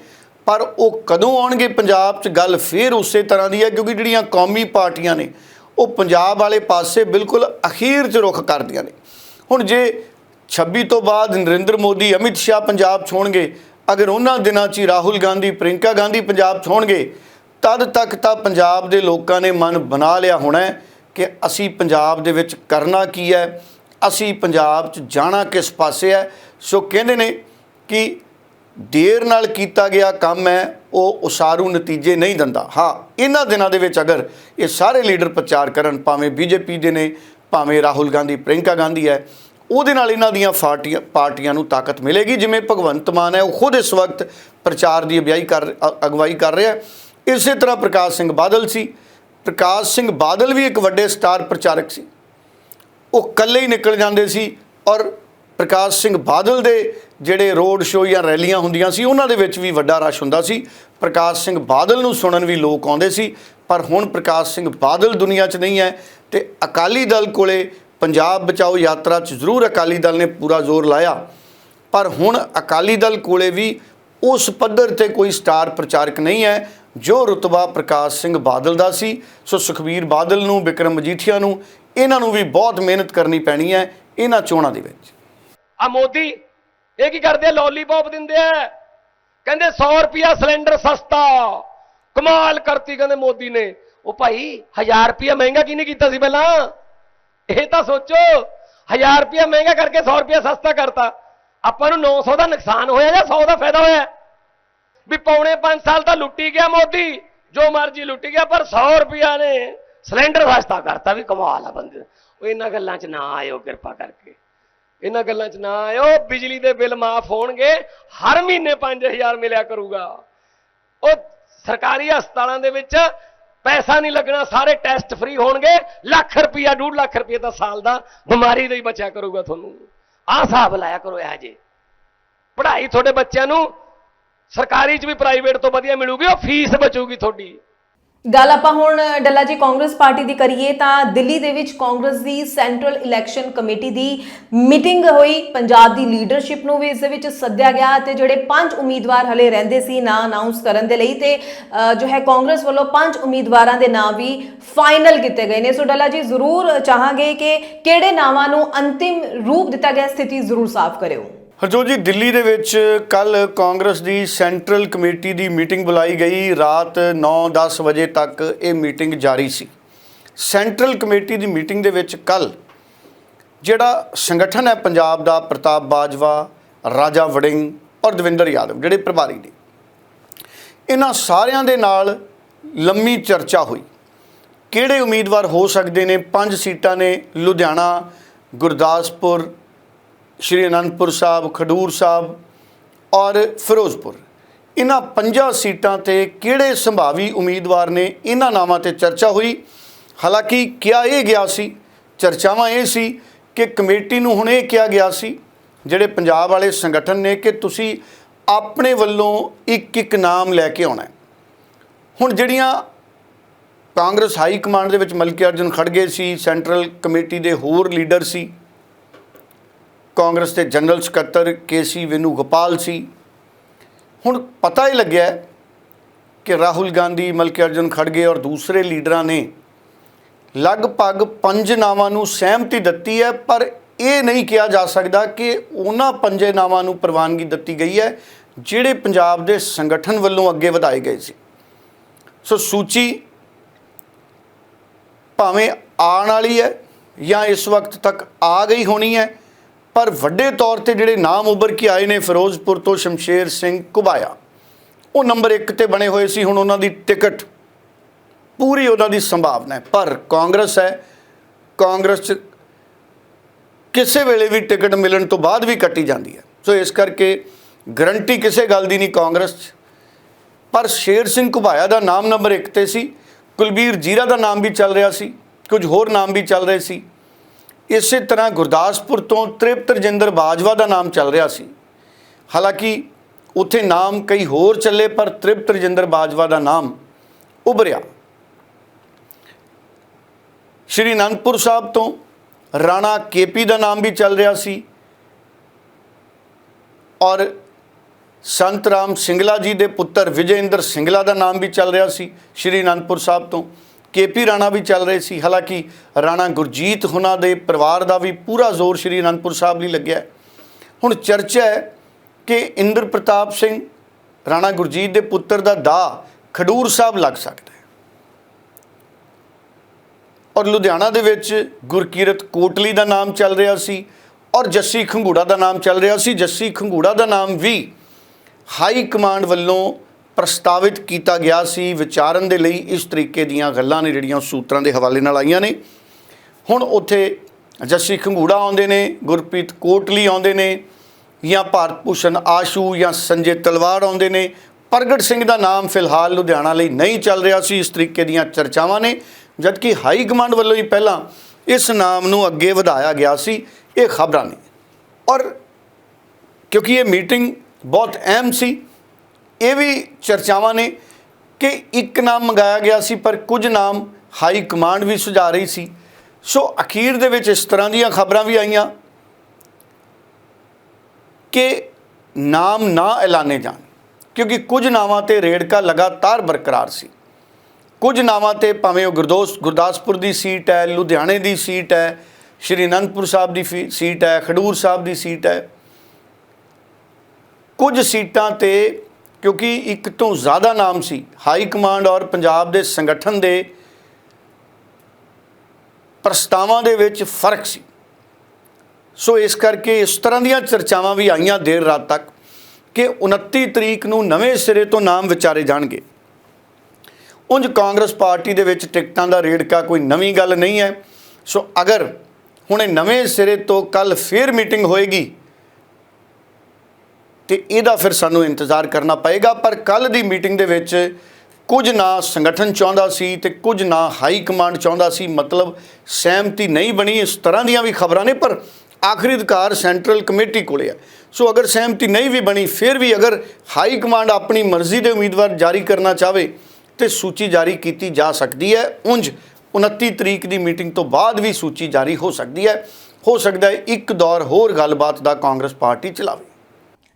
[SPEAKER 2] ਪਰ ਉਹ ਕਦੋਂ ਆਉਣਗੇ ਪੰਜਾਬ 'ਚ, ਗੱਲ ਫੇਰ ਉਸੇ ਤਰ੍ਹਾਂ ਦੀ ਹੈ, ਕਿਉਂਕਿ ਜਿਹੜੀਆਂ ਕੌਮੀ ਪਾਰਟੀਆਂ ਨੇ, ਉਹ ਪੰਜਾਬ ਵਾਲੇ ਪਾਸੇ ਬਿਲਕੁਲ ਅਖੀਰ 'ਚ ਰੁਖ ਕਰਦੀਆਂ ਨੇ। ਹੁਣ ਜੇ 26 ਤੋਂ ਬਾਅਦ ਨਰਿੰਦਰ ਮੋਦੀ, ਅਮਿਤ ਸ਼ਾਹ ਪੰਜਾਬ ਛੋਣਗੇ। ਅਗਰ ਉਹਨਾਂ ਦਿਨਾਂ 'ਚ ਹੀ ਰਾਹੁਲ ਗਾਂਧੀ ਪ੍ਰਿੰਕਾ ਗਾਂਧੀ ਪੰਜਾਬ ਛੋਣਗੇ, ਤਦ ਤੱਕ ਤਾਂ ਪੰਜਾਬ ਦੇ ਲੋਕਾਂ ਨੇ ਮਨ ਬਣਾ ਲਿਆ ਹੋਣਾ ਕਿ ਅਸੀਂ ਪੰਜਾਬ ਦੇ ਵਿੱਚ ਕਰਨਾ ਕੀ ਹੈ, ਅਸੀਂ ਪੰਜਾਬ 'ਚ ਜਾਣਾ ਕਿਸ ਪਾਸੇ ਹੈ। ਸੋ ਕਹਿੰਦੇ ਨੇ ਕਿ ਦੇਰ ਨਾਲ ਕੀਤਾ ਗਿਆ ਕੰਮ ਹੈ, ਉਹ ਉਸਾਰੂ ਨਤੀਜੇ ਨਹੀਂ ਦਿੰਦਾ। ਹਾਂ, ਇਹਨਾਂ ਦਿਨਾਂ ਦੇ ਵਿੱਚ ਅਗਰ ਇਹ ਸਾਰੇ ਲੀਡਰ ਪ੍ਰਚਾਰ ਕਰਨ, ਭਾਵੇਂ ਬੀਜੇਪੀ ਦੇ ਨੇ, ਭਾਵੇਂ ਰਾਹੁਲ ਗਾਂਧੀ ਪ੍ਰਿੰਕਾ ਗਾਂਧੀ ਹੈ ਉਹਦੇ ਨਾਲ ਇਹਨਾਂ ਦੀਆਂ ਪਾਰਟੀਆਂ ਪਾਰਟੀਆਂ ਨੂੰ ਤਾਕਤ ਮਿਲੇਗੀ। ਜਿਵੇਂ ਭਗਵੰਤ ਮਾਨ ਹੈ, ਉਹ ਖੁਦ ਇਸ ਵਕਤ ਪ੍ਰਚਾਰ ਦੀ ਅਗਵਾਈ ਕਰ, ਅ- ਅਗਵਾਈ ਕਰ ਰਿਹਾ ਇਸੇ ਤਰ੍ਹਾਂ ਪ੍ਰਕਾਸ਼ ਸਿੰਘ ਬਾਦਲ ਸੀ। ਪ੍ਰਕਾਸ਼ ਸਿੰਘ ਬਾਦਲ ਵੀ ਇੱਕ ਵੱਡੇ ਸਟਾਰ ਪ੍ਰਚਾਰਕ ਸੀ। ਉਹ ਇਕੱਲੇ ਹੀ ਨਿਕਲ ਜਾਂਦੇ ਸੀ ਔਰ ਪ੍ਰਕਾਸ਼ ਸਿੰਘ ਬਾਦਲ ਦੇ ਜਿਹੜੇ ਰੋਡ ਸ਼ੋਅ ਜਾਂ ਰੈਲੀਆਂ ਹੁੰਦੀਆਂ ਸੀ, ਉਹਨਾਂ ਦੇ ਵਿੱਚ ਵੀ ਵੱਡਾ ਰਸ਼ ਹੁੰਦਾ ਸੀ। ਪ੍ਰਕਾਸ਼ ਸਿੰਘ ਬਾਦਲ ਨੂੰ ਸੁਣਨ ਵੀ ਲੋਕ ਆਉਂਦੇ ਸੀ। ਪਰ ਹੁਣ ਪ੍ਰਕਾਸ਼ ਸਿੰਘ ਬਾਦਲ ਦੁਨੀਆ 'ਚ ਨਹੀਂ ਹੈ ਤੇ ਅਕਾਲੀ ਦਲ ਕੋਲੇ ਪੰਜਾਬ ਬਚਾਓ ਯਾਤਰਾ 'ਚ ਜ਼ਰੂਰ ਅਕਾਲੀ ਦਲ ਨੇ ਪੂਰਾ ਜ਼ੋਰ ਲਾਇਆ। ਪਰ ਹੁਣ ਅਕਾਲੀ ਦਲ ਕੋਲੇ ਵੀ ਉਸ ਪੱਧਰ ਤੇ ਕੋਈ ਸਟਾਰ ਪ੍ਰਚਾਰਕ ਨਹੀਂ ਹੈ, ਜੋ ਰੁਤਬਾ ਪ੍ਰਕਾਸ਼ ਸਿੰਘ ਬਾਦਲ ਦਾ ਸੀ। ਸੋ ਸੁਖਬੀਰ ਬਾਦਲ ਨੂੰ, ਵਿਕਰਮ ਮਜੀਠੀਆ ਨੂੰ, ਇਹਨਾਂ ਨੂੰ ਵੀ ਬਹੁਤ ਮਿਹਨਤ ਕਰਨੀ ਪੈਣੀ ਹੈ ਇਹਨਾਂ ਚੋਣਾਂ ਦੇ ਵਿੱਚ।
[SPEAKER 3] ਆ ਮੋਦੀ, ਇਹ ਕੀ ਕਰਦੇ ਆ? ਲੋਲੀਪੌਪ ਦਿੰਦੇ ਆ। ਕਹਿੰਦੇ 100 ਰੁਪਿਆ ਸਿਲੰਡਰ ਸਸਤਾ। ਕਮਾਲ ਕਰਤੀ ਕਹਿੰਦੇ ਮੋਦੀ ਨੇ। ਉਹ ਭਾਈ 1000 ਰੁਪਿਆ ਮਹਿੰਗਾ ਕਿਹਨੇ ਕੀਤਾ ਸੀ ਪਹਿਲਾਂ? ਇਹ ਤਾਂ ਸੋਚੋ 1000 ਰੁਪਿਆ ਮਹਿੰਗਾ ਕਰਕੇ 100 ਰੁਪਿਆ ਸਸਤਾ ਕਰਤਾ। ਆਪਾਂ ਨੂੰ 900 ਦਾ ਨੁਕਸਾਨ ਹੋਇਆ ਜਾਂ 100 ਦਾ ਫਾਇਦਾ ਹੋਇਆ? ਵੀ ਪੌਣੇ 5 ਸਾਲ ਤਾਂ ਲੁੱਟੀ ਗਿਆ ਮੋਦੀ, ਜੋ ਮਰਜ਼ੀ ਲੁੱਟੀ ਗਿਆ, ਪਰ 100 ਰੁਪਿਆ ਨੇ ਸਿਲੰਡਰ ਸਸਤਾ ਕਰਤਾ ਵੀ ਕਮਾਲ ਆ ਬੰਦੇ ਉਹ ਇਹਨਾਂ ਗੱਲਾਂ 'ਚ ਨਾ ਆਇਓ ਕਿਰਪਾ ਕਰਕੇ। ਇਹਨਾਂ ਗੱਲਾਂ 'ਚ ਨਾ ਆਇਓ, ਬਿਜਲੀ ਦੇ ਬਿੱਲ ਮਾਫ ਹੋਣਗੇ, ਹਰ ਮਹੀਨੇ 5000 ਮਿਲਿਆ ਕਰੂਗਾ। ਉਹ ਸਰਕਾਰੀ ਹਸਪਤਾਲਾਂ ਦੇ ਵਿੱਚ ਪੈਸਾ ਨਹੀਂ ਲੱਗਣਾ, ਸਾਰੇ ਟੈਸਟ ਫ੍ਰੀ ਹੋਣਗੇ। ਲੱਖ ਰੁਪਈਆ, ਡੂਢ ਲੱਖ ਰੁਪਈਆ ਤਾਂ ਸਾਲ ਦਾ ਬਿਮਾਰੀ ਦਾ ਹੀ ਬਚਿਆ ਕਰੂਗਾ ਤੁਹਾਨੂੰ। ਆਹ ਹਿਸਾਬ ਲਾਇਆ ਕਰੋ ਇਹ ਜੇ ਪੜ੍ਹਾਈ ਤੁਹਾਡੇ ਬੱਚਿਆਂ ਨੂੰ ਸਰਕਾਰੀ 'ਚ ਵੀ ਪ੍ਰਾਈਵੇਟ ਤੋਂ ਵਧੀਆ ਮਿਲੂਗੀ, ਉਹ ਫੀਸ ਬਚੂਗੀ ਤੁਹਾਡੀ।
[SPEAKER 1] ਗੱਲ ਆਪਾਂ ਹੁਣ ਡੱਲਾ ਜੀ, ਕਾਂਗਰਸ ਪਾਰਟੀ ਦੀ ਕਰੀਏ ਤਾਂ ਦਿੱਲੀ ਦੇ ਵਿੱਚ ਕਾਂਗਰਸ ਦੀ ਸੈਂਟਰਲ ਇਲੈਕਸ਼ਨ ਕਮੇਟੀ ਦੀ ਮੀਟਿੰਗ ਹੋਈ। ਪੰਜਾਬ ਦੀ ਲੀਡਰਸ਼ਿਪ ਨੂੰ ਵੀ ਇਸ ਦੇ ਵਿੱਚ ਸੱਦਿਆ ਗਿਆ ਤੇ ਜਿਹੜੇ ਪੰਜ ਉਮੀਦਵਾਰ ਹਲੇ ਰਹਿੰਦੇ ਸੀ ਨਾਂ ਅਨਾਉਂਸ ਕਰਨ ਦੇ ਲਈ ਤੇ ਜੋ ਹੈ ਕਾਂਗਰਸ ਵੱਲੋਂ ਪੰਜ ਉਮੀਦਵਾਰਾਂ ਦੇ ਨਾਂ ਵੀ ਫਾਈਨਲ ਕੀਤੇ ਗਏ ਨੇ। ਸੋ ਡੱਲਾ ਜੀ, ਜ਼ਰੂਰ ਚਾਹਾਂਗੇ ਕਿ ਕਿਹੜੇ ਨਾਵਾਂ ਨੂੰ ਅੰਤਿਮ ਰੂਪ ਦਿੱਤਾ ਗਿਆ, ਸਥਿਤੀ ਜ਼ਰੂਰ ਸਾਫ਼ ਕਰਿਓ।
[SPEAKER 2] ਹਰਜੋਤ ਜੀ, ਦਿੱਲੀ ਦੇ ਵਿੱਚ ਕੱਲ ਕਾਂਗਰਸ ਦੀ ਸੈਂਟਰਲ ਕਮੇਟੀ ਦੀ ਮੀਟਿੰਗ ਬੁਲਾਈ ਗਈ। ਰਾਤ 9-10 ਵਜੇ ਤੱਕ ਇਹ ਮੀਟਿੰਗ ਜਾਰੀ ਸੀ। ਸੈਂਟਰਲ ਕਮੇਟੀ ਦੀ ਮੀਟਿੰਗ ਦੇ ਵਿੱਚ ਕੱਲ ਜਿਹੜਾ ਸੰਗਠਨ ਹੈ ਪੰਜਾਬ ਦਾ, ਪ੍ਰਤਾਪ ਬਾਜਵਾ, ਰਾਜਾ ਵੜਿੰਗ ਔਰ ਦਵਿੰਦਰ ਯਾਦਵ, ਜਿਹੜੇ ਪ੍ਰਭਾਰੀ ਨੇ, ਇਹਨਾਂ ਸਾਰਿਆਂ ਦੇ ਨਾਲ ਲੰਮੀ ਚਰਚਾ ਹੋਈ। ਕਿਹੜੇ ਉਮੀਦਵਾਰ ਹੋ ਸਕਦੇ ਨੇ? ਪੰਜ ਸੀਟਾਂ ਨੇ। ਲੁਧਿਆਣਾ, ਗੁਰਦਾਸਪੁਰ ਸ਼੍ਰੀ ਅਨੰਦਪੁਰ ਸਾਹਿਬ, ਖਡੂਰ ਸਾਹਿਬ ਔਰ ਫਿਰੋਜ਼ਪੁਰ। ਇਹਨਾਂ ਪੰਜਾਂ ਸੀਟਾਂ ਤੇ ਕਿਹੜੇ ਸੰਭਾਵੀ ਉਮੀਦਵਾਰ ਨੇ? ਇਹਨਾਂ ਨਾਵਾਂ ਤੇ ਚਰਚਾ ਹੋਈ। ਹਾਲਾਂਕਿ ਕਿਹਾ ਇਹ ਗਿਆ ਸੀ, ਚਰਚਾਵਾਂ ਇਹ ਸੀ ਕਿ ਕਮੇਟੀ ਨੂੰ ਹੁਣ ਇਹ ਕਿਹਾ ਗਿਆ ਸੀ, ਜਿਹੜੇ ਪੰਜਾਬ ਵਾਲੇ ਸੰਗਠਨ ਨੇ ਕਿ ਤੁਸੀਂ ਆਪਣੇ ਵੱਲੋਂ ਇੱਕ ਇੱਕ ਨਾਮ ਲੈ ਕੇ ਆਉਣਾ ਹੁਣ ਜਿਹੜੀਆਂ ਕਾਂਗਰਸ ਹਾਈ ਕਮਾਂਡ ਦੇ ਵਿੱਚ ਮਲਕੀ ਅਰਜਨ ਖੜਗੇ ਸੀ, ਸੈਂਟਰਲ ਕਮੇਟੀ ਦੇ ਹੋਰ ਲੀਡਰ ਸੀ ਕਾਂਗਰਸ ਦੇ ਜਨਰਲ ਸਕੱਤਰ ਕੇਸੀ ਵੈਨੂ ਗੋਪਾਲ ਸੀ। ਹੁਣ ਪਤਾ ਹੀ ਲੱਗਿਆ ਕਿ ਰਾਹੁਲ ਗਾਂਧੀ ਮਲਕੀ ਅਰਜੁਨ ਖੜਗੇ ਔਰ ਦੂਸਰੇ ਲੀਡਰਾਂ ਨੇ ਲਗਭਗ ਪੰਜ ਨਾਵਾਂ ਨੂੰ ਸਹਿਮਤੀ ਦਿੱਤੀ ਹੈ, ਪਰ ਇਹ ਨਹੀਂ ਕਿਹਾ ਜਾ ਸਕਦਾ ਕਿ ਉਹਨਾਂ ਪੰਜੇ ਨਾਵਾਂ ਨੂੰ ਪ੍ਰਵਾਨਗੀ ਦਿੱਤੀ ਗਈ ਹੈ, ਜਿਹੜੇ ਪੰਜਾਬ ਦੇ ਸੰਗਠਨ ਵੱਲੋਂ ਅੱਗੇ ਵਧਾਏ ਗਏ ਸੀ। ਸੋ ਸੂਚੀ ਭਾਵੇਂ ਆਉਣ ਵਾਲੀ ਹੈ ਜਾਂ ਇਸ ਵਕਤ ਤੱਕ ਆ ਗਈ ਹੋਣੀ ਹੈ ਪਰ ਵੱਡੇ ਤੌਰ ਤੇ ਜਿਹੜੇ ਨਾਮ ਉੱਭਰ ਕੇ ਆਏ ਨੇ ਫਿਰੋਜ਼ਪੁਰ ਤੋਂ ਸ਼ਮਸ਼ੇਰ ਸਿੰਘ ਕੁਬਾਇਆ, ਉਹ ਨੰਬਰ 1 ਤੇ ਬਣੇ ਹੋਏ ਸੀ, ਹੁਣ ਉਹਨਾਂ ਦੀ ਟਿਕਟ ਪੂਰੀ ਉਹਨਾਂ ਦੀ ਸੰਭਾਵਨਾ ਹੈ। ਪਰ ਕਾਂਗਰਸ ਹੈ, ਕਾਂਗਰਸ 'ਚ ਕਿਸੇ ਵੇਲੇ ਵੀ ਟਿਕਟ ਮਿਲਣ ਤੋਂ ਬਾਅਦ ਵੀ ਕੱਟੀ ਜਾਂਦੀ ਹੈ। ਸੋ ਇਸ ਕਰਕੇ ਗਰੰਟੀ ਕਿਸੇ ਗੱਲ ਦੀ ਨਹੀਂ ਕਾਂਗਰਸ। 'ਚ ਪਰ ਸ਼ੇਰ ਸਿੰਘ ਘੁਬਾਇਆ ਦਾ ਨਾਮ ਨੰਬਰ 1 ਤੇ ਸੀ, ਕੁਲਬੀਰ ਜੀਰਾ ਦਾ ਨਾਮ ਵੀ ਚੱਲ ਰਿਹਾ ਸੀ, ਕੁਝ ਹੋਰ ਨਾਮ ਵੀ ਚੱਲ ਰਹੇ ਸੀ। ਇਸੇ ਤਰ੍ਹਾਂ ਗੁਰਦਾਸਪੁਰ ਤੋਂ ਤ੍ਰਿਪਤ ਰਜਿੰਦਰ ਬਾਜਵਾ ਦਾ ਨਾਮ ਚੱਲ ਰਿਹਾ ਸੀ। ਹਾਲਾਂਕਿ ਉੱਥੇ ਨਾਮ ਕਈ ਹੋਰ ਚੱਲੇ, ਪਰ ਤ੍ਰਿਪਤ ਰਜਿੰਦਰ ਬਾਜਵਾ ਦਾ ਨਾਮ ਉਭਰਿਆ। ਸ਼੍ਰੀ ਅਨੰਦਪੁਰ ਸਾਹਿਬ ਤੋਂ ਰਾਣਾ ਕੇਪੀ ਦਾ ਨਾਮ ਵੀ ਚੱਲ ਰਿਹਾ ਸੀ ਔਰ ਸੰਤ ਰਾਮ ਸਿੰਗਲਾ ਜੀ ਦੇ ਪੁੱਤਰ ਵਿਜੇਂਦਰ ਸਿੰਗਲਾ ਦਾ ਨਾਮ ਵੀ ਚੱਲ ਰਿਹਾ ਸੀ ਸ਼੍ਰੀ ਅਨੰਦਪੁਰ ਸਾਹਿਬ ਤੋਂ। ਕੇਪੀ ਰਾਣਾ ਵੀ ਚੱਲ ਰਹੇ ਸੀ। ਹਾਲਾਂਕਿ ਰਾਣਾ ਗੁਰਜੀਤ ਹੁਣਾਂ ਦੇ ਪਰਿਵਾਰ ਦਾ ਵੀ ਪੂਰਾ ਜ਼ੋਰ ਸ਼੍ਰੀ ਅਨੰਦਪੁਰ ਸਾਹਿਬ ਲਈ ਲੱਗਿਆ ਹੁਣ ਚਰਚਾ ਹੈ ਕਿ ਇੰਦਰ ਪ੍ਰਤਾਪ ਸਿੰਘ, ਰਾਣਾ ਗੁਰਜੀਤ ਦੇ ਪੁੱਤਰ ਦਾ ਦਾ ਖਡੂਰ ਸਾਹਿਬ ਲੱਗ ਸਕਦਾ ਹੈ। ਔਰ ਲੁਧਿਆਣਾ ਦੇ ਵਿੱਚ ਗੁਰਕੀਰਤ ਕੋਟਲੀ ਦਾ ਨਾਮ ਚੱਲ ਰਿਹਾ ਸੀ ਔਰ ਜੱਸੀ ਖੰਗੂੜਾ ਦਾ ਨਾਮ ਚੱਲ ਰਿਹਾ ਸੀ। ਜੱਸੀ ਖੰਗੂੜਾ ਦਾ ਨਾਮ ਵੀ ਹਾਈ ਕਮਾਂਡ ਵੱਲੋਂ ਪ੍ਰਸਤਾਵਿਤ ਕੀਤਾ ਗਿਆ ਸੀ ਵਿਚਾਰਨ ਦੇ ਲਈ, ਇਸ ਤਰੀਕੇ ਦੀਆਂ ਗੱਲਾਂ ਨੇ ਜਿਹੜੀਆਂ ਸੂਤਰਾਂ ਦੇ ਹਵਾਲੇ ਨਾਲ ਆਈਆਂ ਨੇ। ਹੁਣ ਉੱਥੇ ਜੱਸੀ ਖੰਗੂੜਾ ਆਉਂਦੇ ਨੇ, ਗੁਰਪ੍ਰੀਤ ਕੋਟਲੀ ਆਉਂਦੇ ਨੇ, ਜਾਂ ਭਾਰਤ ਭੂਸ਼ਣ ਆਸ਼ੂ ਜਾਂ ਸੰਜੇ ਤਲਵਾਰ ਆਉਂਦੇ ਨੇ। ਪ੍ਰਗਟ ਸਿੰਘ ਦਾ ਨਾਮ ਫਿਲਹਾਲ ਲੁਧਿਆਣਾ ਲਈ ਨਹੀਂ ਚੱਲ ਰਿਹਾ ਸੀ, ਇਸ ਤਰੀਕੇ ਦੀਆਂ ਚਰਚਾਵਾਂ ਨੇ। ਜਦਕਿ ਹਾਈ ਕਮਾਂਡ ਵੱਲੋਂ ਹੀ ਪਹਿਲਾਂ ਇਸ ਨਾਮ ਨੂੰ ਅੱਗੇ ਵਧਾਇਆ ਗਿਆ ਸੀ, ਇਹ ਖਬਰਾਂ ਨੇ। ਔਰ ਕਿਉਂਕਿ ਇਹ ਮੀਟਿੰਗ ਬਹੁਤ ਅਹਿਮ ਸੀ ਇਹ ਵੀ ਚਰਚਾਵਾਂ ਨੇ ਕਿ ਇੱਕ ਨਾਮ ਮੰਗਾਇਆ ਗਿਆ ਸੀ, ਪਰ ਕੁਝ ਨਾਮ ਹਾਈ ਕਮਾਂਡ ਵੀ ਸੁਝਾ ਰਹੀ ਸੀ। ਸੋ ਅਖੀਰ ਦੇ ਵਿੱਚ ਇਸ ਤਰ੍ਹਾਂ ਦੀਆਂ ਖਬਰਾਂ ਵੀ ਆਈਆਂ ਕਿ ਨਾਮ ਨਾ ਐਲਾਨੇ ਜਾਣ, ਕਿਉਂਕਿ ਕੁਝ ਨਾਵਾਂ ਤੇ ਰੇੜਕਾ ਲਗਾਤਾਰ ਬਰਕਰਾਰ ਸੀ। ਕੁਝ ਨਾਵਾਂ ਤੇ ਭਾਵੇਂ ਉਹ ਗੁਰਦੋਸ, ਗੁਰਦਾਸਪੁਰ ਦੀ ਸੀਟ ਹੈ, ਲੁਧਿਆਣੇ ਦੀ ਸੀਟ ਹੈ, ਸ਼੍ਰੀ ਅਨੰਦਪੁਰ ਸਾਹਿਬ ਦੀ ਫੀ- ਸੀਟ ਹੈ, ਖਡੂਰ ਸਾਹਿਬ ਦੀ ਸੀਟ ਹੈ। ਕੁਝ ਸੀਟਾਂ ਤੇ ਕਿਉਂਕਿ ਇੱਕ ਤੋਂ ਜ਼ਿਆਦਾ ਨਾਮ ਸੀ, ਹਾਈ ਕਮਾਂਡ ਔਰ ਪੰਜਾਬ ਦੇ ਸੰਗਠਨ ਦੇ ਪ੍ਰਸਤਾਵਾਂ ਦੇ ਵਿੱਚ ਫ਼ਰਕ ਸੀ। ਸੋ ਇਸ ਕਰਕੇ ਇਸ ਤਰ੍ਹਾਂ ਦੀਆਂ ਚਰਚਾਵਾਂ ਵੀ ਆਈਆਂ ਦੇਰ ਰਾਤ ਤੱਕ ਕਿ 29 ਤਰੀਕ ਨੂੰ ਨਵੇਂ ਸਿਰੇ ਤੋਂ ਨਾਮ ਵਿਚਾਰੇ ਜਾਣਗੇ। ਉਂਝ ਕਾਂਗਰਸ ਪਾਰਟੀ ਦੇ ਵਿੱਚ ਟਿਕਟਾਂ ਦਾ ਰੇੜਕਾ ਕੋਈ ਨਵੀਂ ਗੱਲ ਨਹੀਂ ਹੈ। ਸੋ ਅਗਰ ਹੁਣ ਨਵੇਂ ਸਿਰੇ ਤੋਂ ਕੱਲ ਫੇਰ ਮੀਟਿੰਗ ਹੋਏਗੀ ਤੇ ਇਹਦਾ ਫਿਰ ਸਾਨੂੰ ਇੰਤਜ਼ਾਰ ਕਰਨਾ ਪਏਗਾ। ਪਰ ਕੱਲ ਦੀ ਮੀਟਿੰਗ ਦੇ ਵਿੱਚ ਕੁਝ ਨਾ ਸੰਗਠਨ ਚਾਹੁੰਦਾ ਸੀ ਤੇ ਕੁਝ ਨਾ ਹਾਈ ਕਮਾਂਡ ਚਾਹੁੰਦਾ ਸੀ। ਮਤਲਬ ਸਹਿਮਤੀ ਨਹੀਂ ਬਣੀ। ਇਸ ਤਰ੍ਹਾਂ ਦੀਆਂ ਵੀ ਖਬਰਾਂ ਨੇ, ਪਰ ਆਖਰੀ ਅਧਿਕਾਰ ਸੈਂਟਰਲ ਕਮੇਟੀ ਕੋਲੇ ਆ। ਸੋ ਅਗਰ ਸਹਿਮਤੀ ਨਹੀਂ ਵੀ ਬਣੀ, ਫਿਰ ਵੀ ਅਗਰ ਹਾਈ ਕਮਾਂਡ ਆਪਣੀ ਮਰਜ਼ੀ ਦੇ ਉਮੀਦਵਾਰ ਜਾਰੀ ਕਰਨਾ ਚਾਹਵੇ, ਤੇ ਸੂਚੀ ਜਾਰੀ ਕੀਤੀ ਜਾ ਸਕਦੀ ਹੈ। ਉਂਝ 29 ਤਰੀਕ ਦੀ ਮੀਟਿੰਗ ਤੋਂ ਬਾਅਦ ਵੀ ਸੂਚੀ ਜਾਰੀ ਹੋ ਸਕਦੀ ਹੈ। ਹੋ ਸਕਦਾ ਹੈ ਇੱਕ ਦੌਰ ਹੋਰ ਗੱਲਬਾਤ ਦਾ ਕਾਂਗਰਸ ਪਾਰਟੀ ਚਲਾਵੇ।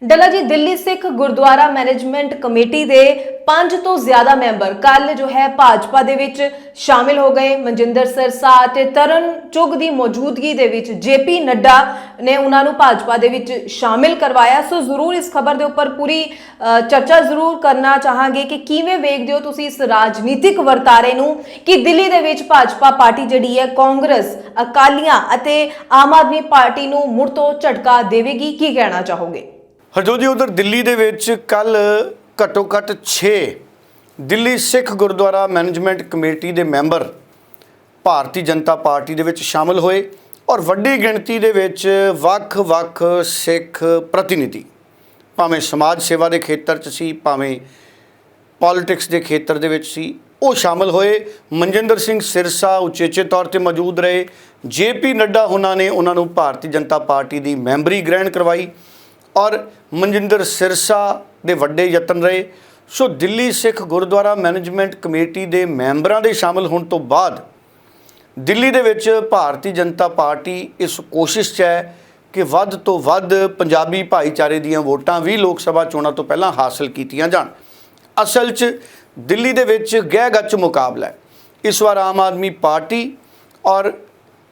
[SPEAKER 1] ਡੱਲਾ ਜੀ, ਦਿੱਲੀ ਸਿੱਖ ਗੁਰਦੁਆਰਾ ਮੈਨੇਜਮੈਂਟ ਕਮੇਟੀ ਦੇ ਪੰਜ ਤੋਂ ਜ਼ਿਆਦਾ ਮੈਂਬਰ ਕੱਲ ਜੋ ਹੈ ਭਾਜਪਾ ਦੇ ਵਿੱਚ ਸ਼ਾਮਿਲ ਹੋ ਗਏ। ਮਨਜਿੰਦਰ ਸਰਸਾ ਤੇ ਤਰਨ ਚੁਗ ਦੀ ਮੌਜੂਦਗੀ ਦੇ ਵਿੱਚ ਜੇਪੀ ਨੱਡਾ ਨੇ ਉਹਨਾਂ ਨੂੰ ਭਾਜਪਾ ਦੇ ਵਿੱਚ ਸ਼ਾਮਿਲ ਕਰਵਾਇਆ। ਸੋ ਜ਼ਰੂਰ ਇਸ ਖਬਰ ਦੇ ਉੱਪਰ ਪੂਰੀ ਚਰਚਾ ਜ਼ਰੂਰ ਕਰਨਾ ਚਾਹਾਂਗੇ ਕਿ ਕਿਵੇਂ ਵੇਖਦੇ ਹੋ ਤੁਸੀਂ ਇਸ ਰਾਜਨੀਤਿਕ ਵਰਤਾਰੇ ਨੂੰ ਕਿ ਦਿੱਲੀ ਦੇ ਵਿੱਚ ਭਾਜਪਾ ਪਾਰਟੀ ਜਿਹੜੀ ਹੈ ਕਾਂਗਰਸ, ਅਕਾਲੀਆਂ ਅਤੇ ਆਮ ਆਦਮੀ ਪਾਰਟੀ ਨੂੰ ਮੁੜ ਤੋਂ ਝਟਕਾ ਦੇਵੇਗੀ? ਕੀ ਕਹਿਣਾ ਚਾਹੋਗੇ?
[SPEAKER 2] ਹਰਜੋਤ ਜੀ, ਉਧਰ ਦਿੱਲੀ ਦੇ ਵਿੱਚ ਕੱਲ ਘੱਟੋ ਘੱਟ 6 ਦਿੱਲੀ ਸਿੱਖ ਗੁਰਦੁਆਰਾ ਮੈਨੇਜਮੈਂਟ ਕਮੇਟੀ ਦੇ ਮੈਂਬਰ ਭਾਰਤੀ ਜਨਤਾ ਪਾਰਟੀ ਦੇ ਵਿੱਚ ਸ਼ਾਮਲ ਹੋਏ ਔਰ ਵੱਡੀ ਗਿਣਤੀ ਦੇ ਵਿੱਚ ਵੱਖ-ਵੱਖ ਸਿੱਖ ਪ੍ਰਤੀਨਿਧੀ, ਭਾਵੇਂ ਸਮਾਜ ਸੇਵਾ ਦੇ ਖੇਤਰ 'ਚ ਸੀ, ਭਾਵੇਂ ਪੋਲਿਟਿਕਸ ਦੇ ਖੇਤਰ ਦੇ ਵਿੱਚ ਸੀ, ਉਹ ਸ਼ਾਮਲ ਹੋਏ। ਮਨਜਿੰਦਰ ਸਿੰਘ ਸਿਰਸਾ ਉਚੇਚੇ ਤੌਰ ਤੇ ਮੌਜੂਦ ਰਹੇ। ਜੇਪੀ ਨੱਡਾ ਉਹਨਾਂ ਨੇ ਉਹਨਾਂ ਨੂੰ ਭਾਰਤੀ ਜਨਤਾ ਪਾਰਟੀ ਦੀ ਮੈਂਬਰੀ ਗ੍ਰਹਿਣ ਕਰਵਾਈ। ਔਰ ਮਨਜਿੰਦਰ ਸਿਰਸਾ ਦੇ ਵੱਡੇ ਯਤਨ ਰਹੇ। ਸੋ ਦਿੱਲੀ ਸਿੱਖ ਗੁਰਦੁਆਰਾ ਮੈਨੇਜਮੈਂਟ ਕਮੇਟੀ ਦੇ ਮੈਂਬਰਾਂ ਦੇ ਸ਼ਾਮਲ ਹੋਣ ਤੋਂ ਬਾਅਦ ਦਿੱਲੀ ਦੇ ਵਿੱਚ ਭਾਰਤੀ ਜਨਤਾ ਪਾਰਟੀ ਇਸ ਕੋਸ਼ਿਸ਼ 'ਚ ਹੈ ਕਿ ਵੱਧ ਤੋਂ ਵੱਧ ਪੰਜਾਬੀ ਭਾਈਚਾਰੇ ਦੀਆਂ ਵੋਟਾਂ ਵੀ ਲੋਕ ਸਭਾ ਚੋਣਾਂ ਤੋਂ ਪਹਿਲਾਂ ਹਾਸਲ ਕੀਤੀਆਂ ਜਾਣ। ਅਸਲ 'ਚ ਦਿੱਲੀ ਦੇ ਵਿੱਚ ਗਹਿ ਗੱਚ ਮੁਕਾਬਲਾ ਹੈ। ਇਸ ਵਾਰ ਆਮ ਆਦਮੀ ਪਾਰਟੀ ਔਰ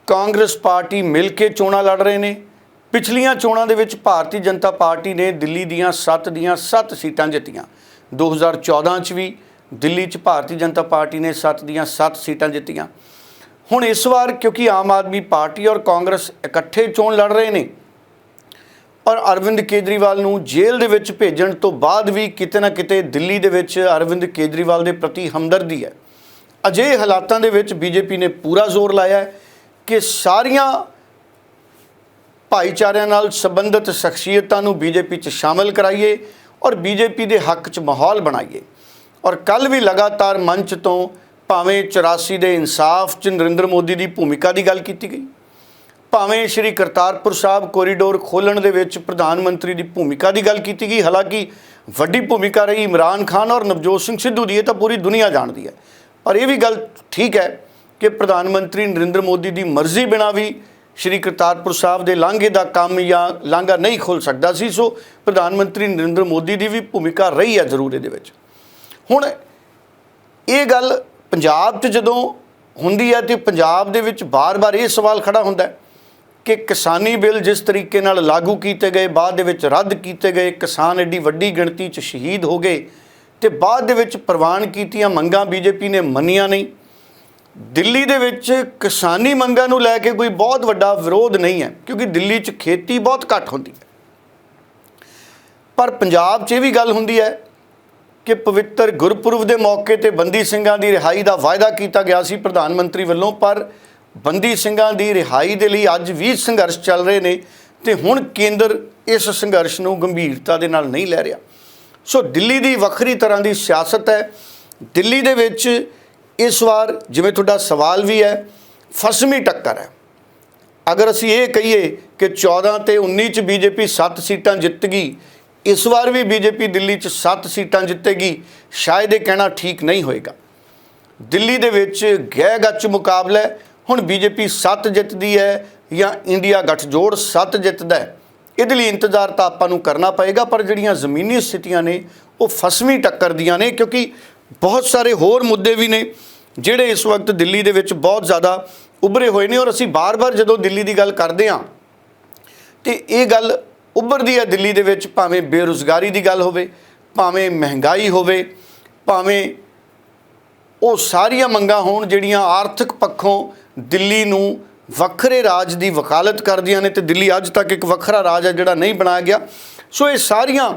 [SPEAKER 2] ਕਾਂਗਰਸ ਪਾਰਟੀ ਮਿਲ ਕੇ ਚੋਣਾਂ ਲੜ ਰਹੇ ਨੇ। ਪਿਛਲੀਆਂ ਚੋਣਾਂ ਦੇ ਵਿੱਚ ਭਾਰਤੀ ਜਨਤਾ ਪਾਰਟੀ ਨੇ ਦਿੱਲੀ ਦੀਆਂ 7 ਦੀਆਂ 7 ਸੀਟਾਂ ਜਿੱਤੀਆਂ। 2014 ਚ ਵੀ ਦਿੱਲੀ ਚ ਭਾਰਤੀ ਜਨਤਾ ਪਾਰਟੀ ਨੇ 7 ਦੀਆਂ 7 ਸੀਟਾਂ ਜਿੱਤੀਆਂ। ਹੁਣ ਇਸ ਵਾਰ ਕਿਉਂਕਿ ਆਮ ਆਦਮੀ ਪਾਰਟੀ ਔਰ ਕਾਂਗਰਸ ਇਕੱਠੇ ਚੋਣ ਲੜ ਰਹੇ ਨੇ ਔਰ ਅਰਵਿੰਦ ਕੇਜਰੀਵਾਲ ਨੂੰ ਜੇਲ੍ਹ ਦੇ ਵਿੱਚ ਭੇਜਣ ਤੋਂ ਬਾਅਦ ਵੀ ਕਿਤੇ ਨਾ ਕਿਤੇ ਦਿੱਲੀ ਦੇ ਵਿੱਚ ਅਰਵਿੰਦ ਕੇਜਰੀਵਾਲ ਦੇ ਪ੍ਰਤੀ ਹਮਦਰਦੀ ਹੈ। ਅਜਿਹੇ ਹਾਲਾਤਾਂ ਦੇ ਵਿੱਚ ਬੀਜੇਪੀ ਨੇ ਪੂਰਾ ਜ਼ੋਰ ਲਾਇਆ ਹੈ ਕਿ ਸਾਰੀਆਂ ਭਾਈਚਾਰਿਆਂ ਨਾਲ ਸੰਬੰਧਿਤ ਸ਼ਖਸੀਅਤਾਂ ਨੂੰ ਬੀਜੇਪੀ 'ਚ ਸ਼ਾਮਲ ਕਰਾਈਏ ਔਰ ਬੀਜੇਪੀ ਦੇ ਹੱਕ 'ਚ ਮਾਹੌਲ ਬਣਾਈਏ। ਔਰ ਕੱਲ ਵੀ ਲਗਾਤਾਰ ਮੰਚ ਤੋਂ ਭਾਵੇਂ 84 ਦੇ ਇਨਸਾਫ 'ਚ ਨਰਿੰਦਰ ਮੋਦੀ ਦੀ ਭੂਮਿਕਾ ਦੀ ਗੱਲ ਕੀਤੀ ਗਈ, ਭਾਵੇਂ ਸ਼੍ਰੀ ਕਰਤਾਰਪੁਰ ਸਾਹਿਬ ਕੋਰੀਡੋਰ ਖੋਲਣ ਦੇ ਵਿੱਚ ਪ੍ਰਧਾਨ ਮੰਤਰੀ ਦੀ ਭੂਮਿਕਾ ਦੀ ਗੱਲ ਕੀਤੀ ਗਈ, ਹਾਲਾਂਕਿ ਵੱਡੀ ਭੂਮਿਕਾ ਰਹੀ ਇਮਰਾਨ ਖਾਨ ਔਰ ਨਵਜੋਤ ਸਿੰਘ ਸਿੱਧੂ ਦੀ, ਇਹ ਤਾਂ ਪੂਰੀ ਦੁਨੀਆ ਜਾਣਦੀ ਹੈ। ਪਰ ਇਹ ਵੀ ਗੱਲ ਠੀਕ ਹੈ ਕਿ ਪ੍ਰਧਾਨ ਮੰਤਰੀ ਨਰਿੰਦਰ ਮੋਦੀ ਦੀ ਮਰਜ਼ੀ ਬਿਨਾਂ ਵੀ ਸ਼੍ਰੀ ਕਰਤਾਰਪੁਰ ਸਾਹਿਬ ਦੇ ਲਾਂਘੇ ਦਾ ਕੰਮ ਜਾਂ ਲਾਂਘਾ ਨਹੀਂ ਖੁੱਲ ਸਕਦਾ ਸੀ, ਸੋ ਪ੍ਰਧਾਨ ਮੰਤਰੀ ਨਰਿੰਦਰ ਮੋਦੀ ਦੀ ਵੀ ਭੂਮਿਕਾ ਰਹੀ ਹੈ ਜ਼ਰੂਰ ਇਹਦੇ ਵਿੱਚ। ਹੁਣ ਇਹ ਗੱਲ ਪੰਜਾਬ 'ਚ ਜਦੋਂ ਹੁੰਦੀ ਹੈ ਤੇ ਪੰਜਾਬ ਦੇ ਵਿੱਚ ਬਾਰ-ਬਾਰ ਇਹ ਸਵਾਲ ਖੜਾ ਹੁੰਦਾ ਹੈ ਕਿ ਕਿਸਾਨੀ ਬਿੱਲ ਜਿਸ ਤਰੀਕੇ ਨਾਲ ਲਾਗੂ ਕੀਤੇ ਗਏ, ਬਾਅਦ ਦੇ ਵਿੱਚ ਰੱਦ ਕੀਤੇ ਗਏ, ਕਿਸਾਨ ਐਡੀ ਵੱਡੀ ਗਿਣਤੀ 'ਚ ਸ਼ਹੀਦ ਹੋ ਗਏ ਤੇ ਬਾਅਦ ਦੇ ਵਿੱਚ ਪ੍ਰਵਾਨ ਕੀਤੀਆਂ ਮੰਗਾਂ ਬੀਜੇਪੀ ਨੇ ਮੰਨੀਆਂ ਨਹੀਂ। ਦਿੱਲੀ ਦੇ ਵਿੱਚ ਕਿਸਾਨੀ ਮੰਗਾਂ ਨੂੰ ਲੈ ਕੇ ਕੋਈ ਬਹੁਤ ਵੱਡਾ ਵਿਰੋਧ ਨਹੀਂ ਹੈ, ਕਿਉਂਕਿ ਦਿੱਲੀ 'ਚ ਖੇਤੀ ਬਹੁਤ ਘੱਟ ਹੁੰਦੀ ਹੈ। ਪਰ ਪੰਜਾਬ 'ਚ ਇਹ ਵੀ ਗੱਲ ਹੁੰਦੀ ਹੈ ਕਿ ਪਵਿੱਤਰ ਗੁਰਪੁਰਬ ਦੇ ਮੌਕੇ ਤੇ ਬੰਦੀ ਸਿੰਘਾਂ ਦੀ ਰਿਹਾਈ ਦਾ ਵਾਅਦਾ ਕੀਤਾ ਗਿਆ ਸੀ ਪ੍ਰਧਾਨ ਮੰਤਰੀ ਵੱਲੋਂ, ਪਰ ਬੰਦੀ ਸਿੰਘਾਂ ਦੀ ਰਿਹਾਈ ਦੇ ਲਈ ਅੱਜ ਵੀ ਸੰਘਰਸ਼ ਚੱਲ ਰਹੇ ਨੇ ਤੇ ਹੁਣ ਕੇਂਦਰ ਇਸ ਸੰਘਰਸ਼ ਨੂੰ ਗੰਭੀਰਤਾ ਦੇ ਨਾਲ ਨਹੀਂ ਲੈ ਰਿਹਾ। ਸੋ ਦਿੱਲੀ ਦੀ ਵੱਖਰੀ ਤਰ੍ਹਾਂ ਦੀ ਸਿਆਸਤ ਹੈ। ਦਿੱਲੀ ਦੇ ਵਿੱਚ ਇਸ ਵਾਰ ਜਿਵੇਂ ਤੁਹਾਡਾ ਸਵਾਲ ਵੀ ਹੈ, ਫਸਵੀਂ ਟੱਕਰ ਹੈ। ਅਗਰ ਅਸੀਂ ਇਹ ਕਹੀਏ ਕਿ 14 ਤੇ 19 ਚ ਬੀਜੇਪੀ 7 ਸੀਟਾਂ ਜਿੱਤ ਗਈ, ਇਸ ਵਾਰ ਵੀ ਬੀਜੇਪੀ ਦਿੱਲੀ ਚ 7 ਸੀਟਾਂ ਜਿੱਤੇਗੀ, ਸ਼ਾਇਦ ਇਹ ਕਹਿਣਾ ਠੀਕ ਨਹੀਂ ਹੋਏਗਾ। ਦਿੱਲੀ ਦੇ ਵਿੱਚ ਗਹਿ ਗੱਚ ਮੁਕਾਬਲਾ ਹੈ, ਹੁਣ ਬੀਜੇਪੀ 7 ਜਿੱਤਦੀ ਹੈ ਜਾਂ ਇੰਡੀਆ ਗੱਠਜੋੜ 7 ਜਿੱਤਦਾ ਹੈ, ਇਹਦੇ ਲਈ ਇੰਤਜ਼ਾਰ ਤਾਂ ਆਪਾਂ ਨੂੰ ਕਰਨਾ ਪਏਗਾ, ਪਰ ਜਿਹੜੀਆਂ ਜ਼ਮੀਨੀ ਸਥਿਤੀਆਂ ਨੇ, ਉਹ ਫਸਵੀਂ ਟੱਕਰ ਦੀਆਂ ਨੇ, ਕਿਉਂਕਿ ਬਹੁਤ ਸਾਰੇ ਹੋਰ ਮੁੱਦੇ ਵੀ ਨੇ, ਜਿਹੜੇ ਇਸ ਵਕਤ ਦਿੱਲੀ ਦੇ ਵਿੱਚ ਬਹੁਤ ਜ਼ਿਆਦਾ ਉੱਭਰੇ ਹੋਏ ਨੇ ਔਰ ਅਸੀਂ ਬਾਰ-ਬਾਰ ਜਦੋਂ ਦਿੱਲੀ ਦੀ ਗੱਲ ਕਰਦੇ ਹਾਂ, ਤੇ ਇਹ ਗੱਲ ਉੱਭਰਦੀ ਹੈ ਦਿੱਲੀ ਦੇ ਵਿੱਚ ਭਾਵੇਂ ਬੇਰੁਜ਼ਗਾਰੀ ਦੀ ਗੱਲ ਹੋਵੇ, ਭਾਵੇਂ ਮਹਿੰਗਾਈ ਹੋਵੇ, ਭਾਵੇਂ ਉਹ ਸਾਰੀਆਂ ਮੰਗਾਂ ਹੋਣ ਜਿਹੜੀਆਂ ਆਰਥਿਕ ਪੱਖੋਂ ਦਿੱਲੀ ਨੂੰ ਵੱਖਰੇ ਰਾਜ ਦੀ ਵਕਾਲਤ ਕਰਦੀਆਂ ਨੇ, ਤੇ ਦਿੱਲੀ ਅੱਜ ਤੱਕ ਇੱਕ ਵੱਖਰਾ ਰਾਜ ਹੈ ਜਿਹੜਾ ਨਹੀਂ ਬਣਾਇਆ ਗਿਆ। ਸੋ ਇਹ ਸਾਰੀਆਂ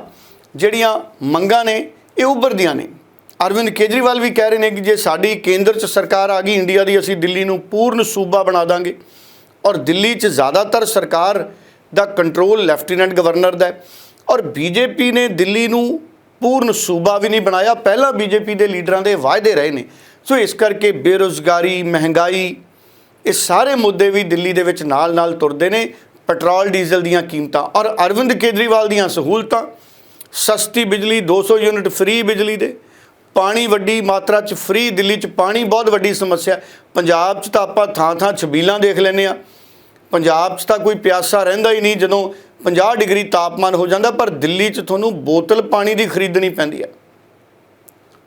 [SPEAKER 2] ਜਿਹੜੀਆਂ ਮੰਗਾਂ ਨੇ, ਇਹ ਉੱਭਰਦੀਆਂ ਨੇ। ਅਰਵਿੰਦ ਕੇਜਰੀਵਾਲ ਵੀ ਕਹਿ ਰਹੇ ਨੇ ਕਿ ਜੇ ਸਾਡੀ ਕੇਂਦਰ 'ਚ ਸਰਕਾਰ ਆ ਗਈ ਇੰਡੀਆ ਦੀ, ਅਸੀਂ ਦਿੱਲੀ ਨੂੰ ਪੂਰਨ ਸੂਬਾ ਬਣਾ ਦਾਂਗੇ। ਔਰ ਦਿੱਲੀ 'ਚ ਜ਼ਿਆਦਾਤਰ ਸਰਕਾਰ ਦਾ ਕੰਟਰੋਲ ਲੈਫਟੀਨੈਂਟ ਗਵਰਨਰ ਦਾ ਹੈ। ਔਰ ਬੀਜੇਪੀ ਨੇ ਦਿੱਲੀ ਨੂੰ ਪੂਰਨ ਸੂਬਾ ਵੀ ਨਹੀਂ ਬਣਾਇਆ, ਪਹਿਲਾਂ ਬੀਜੇਪੀ ਦੇ ਲੀਡਰਾਂ ਦੇ ਵਾਅਦੇ ਰਹੇ ਨੇ। ਸੋ ਇਸ ਕਰਕੇ ਬੇਰੁਜ਼ਗਾਰੀ, ਮਹਿੰਗਾਈ, ਇਹ ਸਾਰੇ ਮੁੱਦੇ ਵੀ ਦਿੱਲੀ ਦੇ ਵਿੱਚ ਨਾਲ-ਨਾਲ ਤੁਰਦੇ ਨੇ, ਪੈਟਰੋਲ, ਡੀਜ਼ਲ ਦੀਆਂ ਕੀਮਤਾਂ। ਔਰ ਅਰਵਿੰਦ ਕੇਜਰੀਵਾਲ ਦੀਆਂ ਸਹੂਲਤਾਂ, ਸਸਤੀ ਬਿਜਲੀ 200 ਯੂਨਿਟ ਫ੍ਰੀ ਬਿਜਲੀ ਦੇ ਪਾਣੀ ਵੱਡੀ ਮਾਤਰਾ 'ਚ ਫ੍ਰੀ ਦਿੱਲੀ 'ਚ ਪਾਣੀ ਬਹੁਤ ਵੱਡੀ ਸਮੱਸਿਆ ਪੰਜਾਬ 'ਚ ਤਾਂ ਆਪਾਂ ਥਾਂ-ਥਾਂ ਛਬੀਲਾਂ ਦੇਖ ਲੈਂਦੇ ਆ ਪੰਜਾਬ 'ਚ ਤਾਂ ਕੋਈ ਪਿਆਸਾ ਰਹਿੰਦਾ ਹੀ ਨਹੀਂ ਜਦੋਂ 50 ਡਿਗਰੀ ਤਾਪਮਾਨ ਹੋ ਜਾਂਦਾ, ਪਰ ਦਿੱਲੀ 'ਚ ਤੁਹਾਨੂੰ ਬੋਤਲ ਪਾਣੀ ਦੀ ਖਰੀਦਣੀ ਪੈਂਦੀ ਹੈ।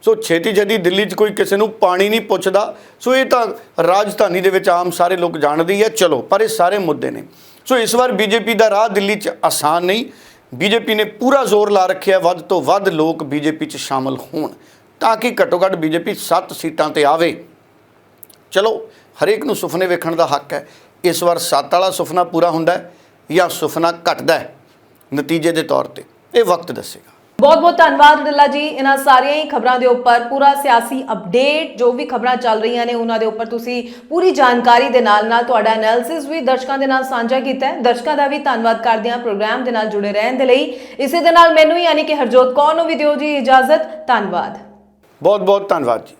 [SPEAKER 2] ਸੋ ਛੇਤੀ ਛੇਤੀ ਦਿੱਲੀ 'ਚ ਕੋਈ ਕਿਸੇ ਨੂੰ ਪਾਣੀ ਨਹੀਂ ਪੁੱਛਦਾ। ਸੋ ਇਹ ਤਾਂ ਰਾਜਧਾਨੀ ਦੇ ਵਿੱਚ ਆਮ ਸਾਰੇ ਲੋਕ ਜਾਣਦੇ ਹੀ ਆ। ਚਲੋ, ਪਰ ਇਹ ਸਾਰੇ ਮੁੱਦੇ ਨੇ। ਸੋ ਇਸ ਵਾਰ ਬੀਜੇਪੀ ਦਾ ਰਾਹ ਦਿੱਲੀ 'ਚ ਆਸਾਨ ਨਹੀਂ। ਬੀਜੇਪੀ ਨੇ ਪੂਰਾ ਜ਼ੋਰ ਲਾ ਰੱਖਿਆ। ਵੱਧ ਤੋਂ ਵੱਧ ਲੋਕ ਬੀਜੇਪੀ 'ਚ ਸ਼ਾਮਲ ਹੋਣ। ਤਾਂ ਕਿ ਘੱਟੋ ਘੱਟ ਬੀਜੇਪੀ 7 ਸੀਟਾਂ ਤੇ ਆਵੇ। ਚਲੋ, ਹਰੇਕ ਨੂੰ ਸੁਪਨੇ ਵੇਖਣ ਦਾ ਹੱਕ ਹੈ। ਇਸ ਵਾਰ 7 ਵਾਲਾ ਸੁਪਨਾ ਪੂਰਾ ਹੁੰਦਾ ਹੈ ਜਾਂ ਸੁਪਨਾ ਘਟਦਾ ਹੈ ਨਤੀਜੇ ਦੇ ਤੌਰ ਤੇ? ਇਹ ਵਕਤ ਦੱਸੇਗਾ।
[SPEAKER 1] ਬਹੁਤ ਬਹੁਤ ਧੰਨਵਾਦ ਡੱਲਾ ਜੀ। ਇਹਨਾਂ ਸਾਰੀਆਂ ਹੀ ਖਬਰਾਂ ਦੇ ਉੱਪਰ ਪੂਰਾ ਸਿਆਸੀ ਅਪਡੇਟ, ਜੋ ਵੀ ਖਬਰਾਂ ਚੱਲ ਰਹੀਆਂ ਨੇ, ਉਹਨਾਂ ਦੇ ਉੱਪਰ ਤੁਸੀਂ ਪੂਰੀ ਜਾਣਕਾਰੀ ਦੇ ਨਾਲ ਨਾਲ ਤੁਹਾਡਾ ਐਨਾਲਿਸਿਸ ਵੀ ਦਰਸ਼ਕਾਂ ਦੇ ਨਾਲ ਸਾਂਝਾ ਕੀਤਾ ਹੈ। ਦਰਸ਼ਕਾਂ ਦਾ ਵੀ ਧੰਨਵਾਦ ਕਰਦੇ ਹਾਂ ਪ੍ਰੋਗਰਾਮ ਦੇ ਨਾਲ ਜੁੜੇ ਰਹਿਣ ਦੇ ਲਈ। ਇਸੇ ਦੇ ਨਾਲ ਮੈਨੂੰ ਯਾਨੀ ਕਿ ਹਰਜੋਤ ਕੌਰ ਨੂੰ ਵੀ ਦਿਓ ਜੀ ਇਜਾਜ਼ਤ। ਧੰਨਵਾਦ।
[SPEAKER 2] ਬਹੁਤ ਬਹੁਤ ਧੰਨਵਾਦ ਜੀ।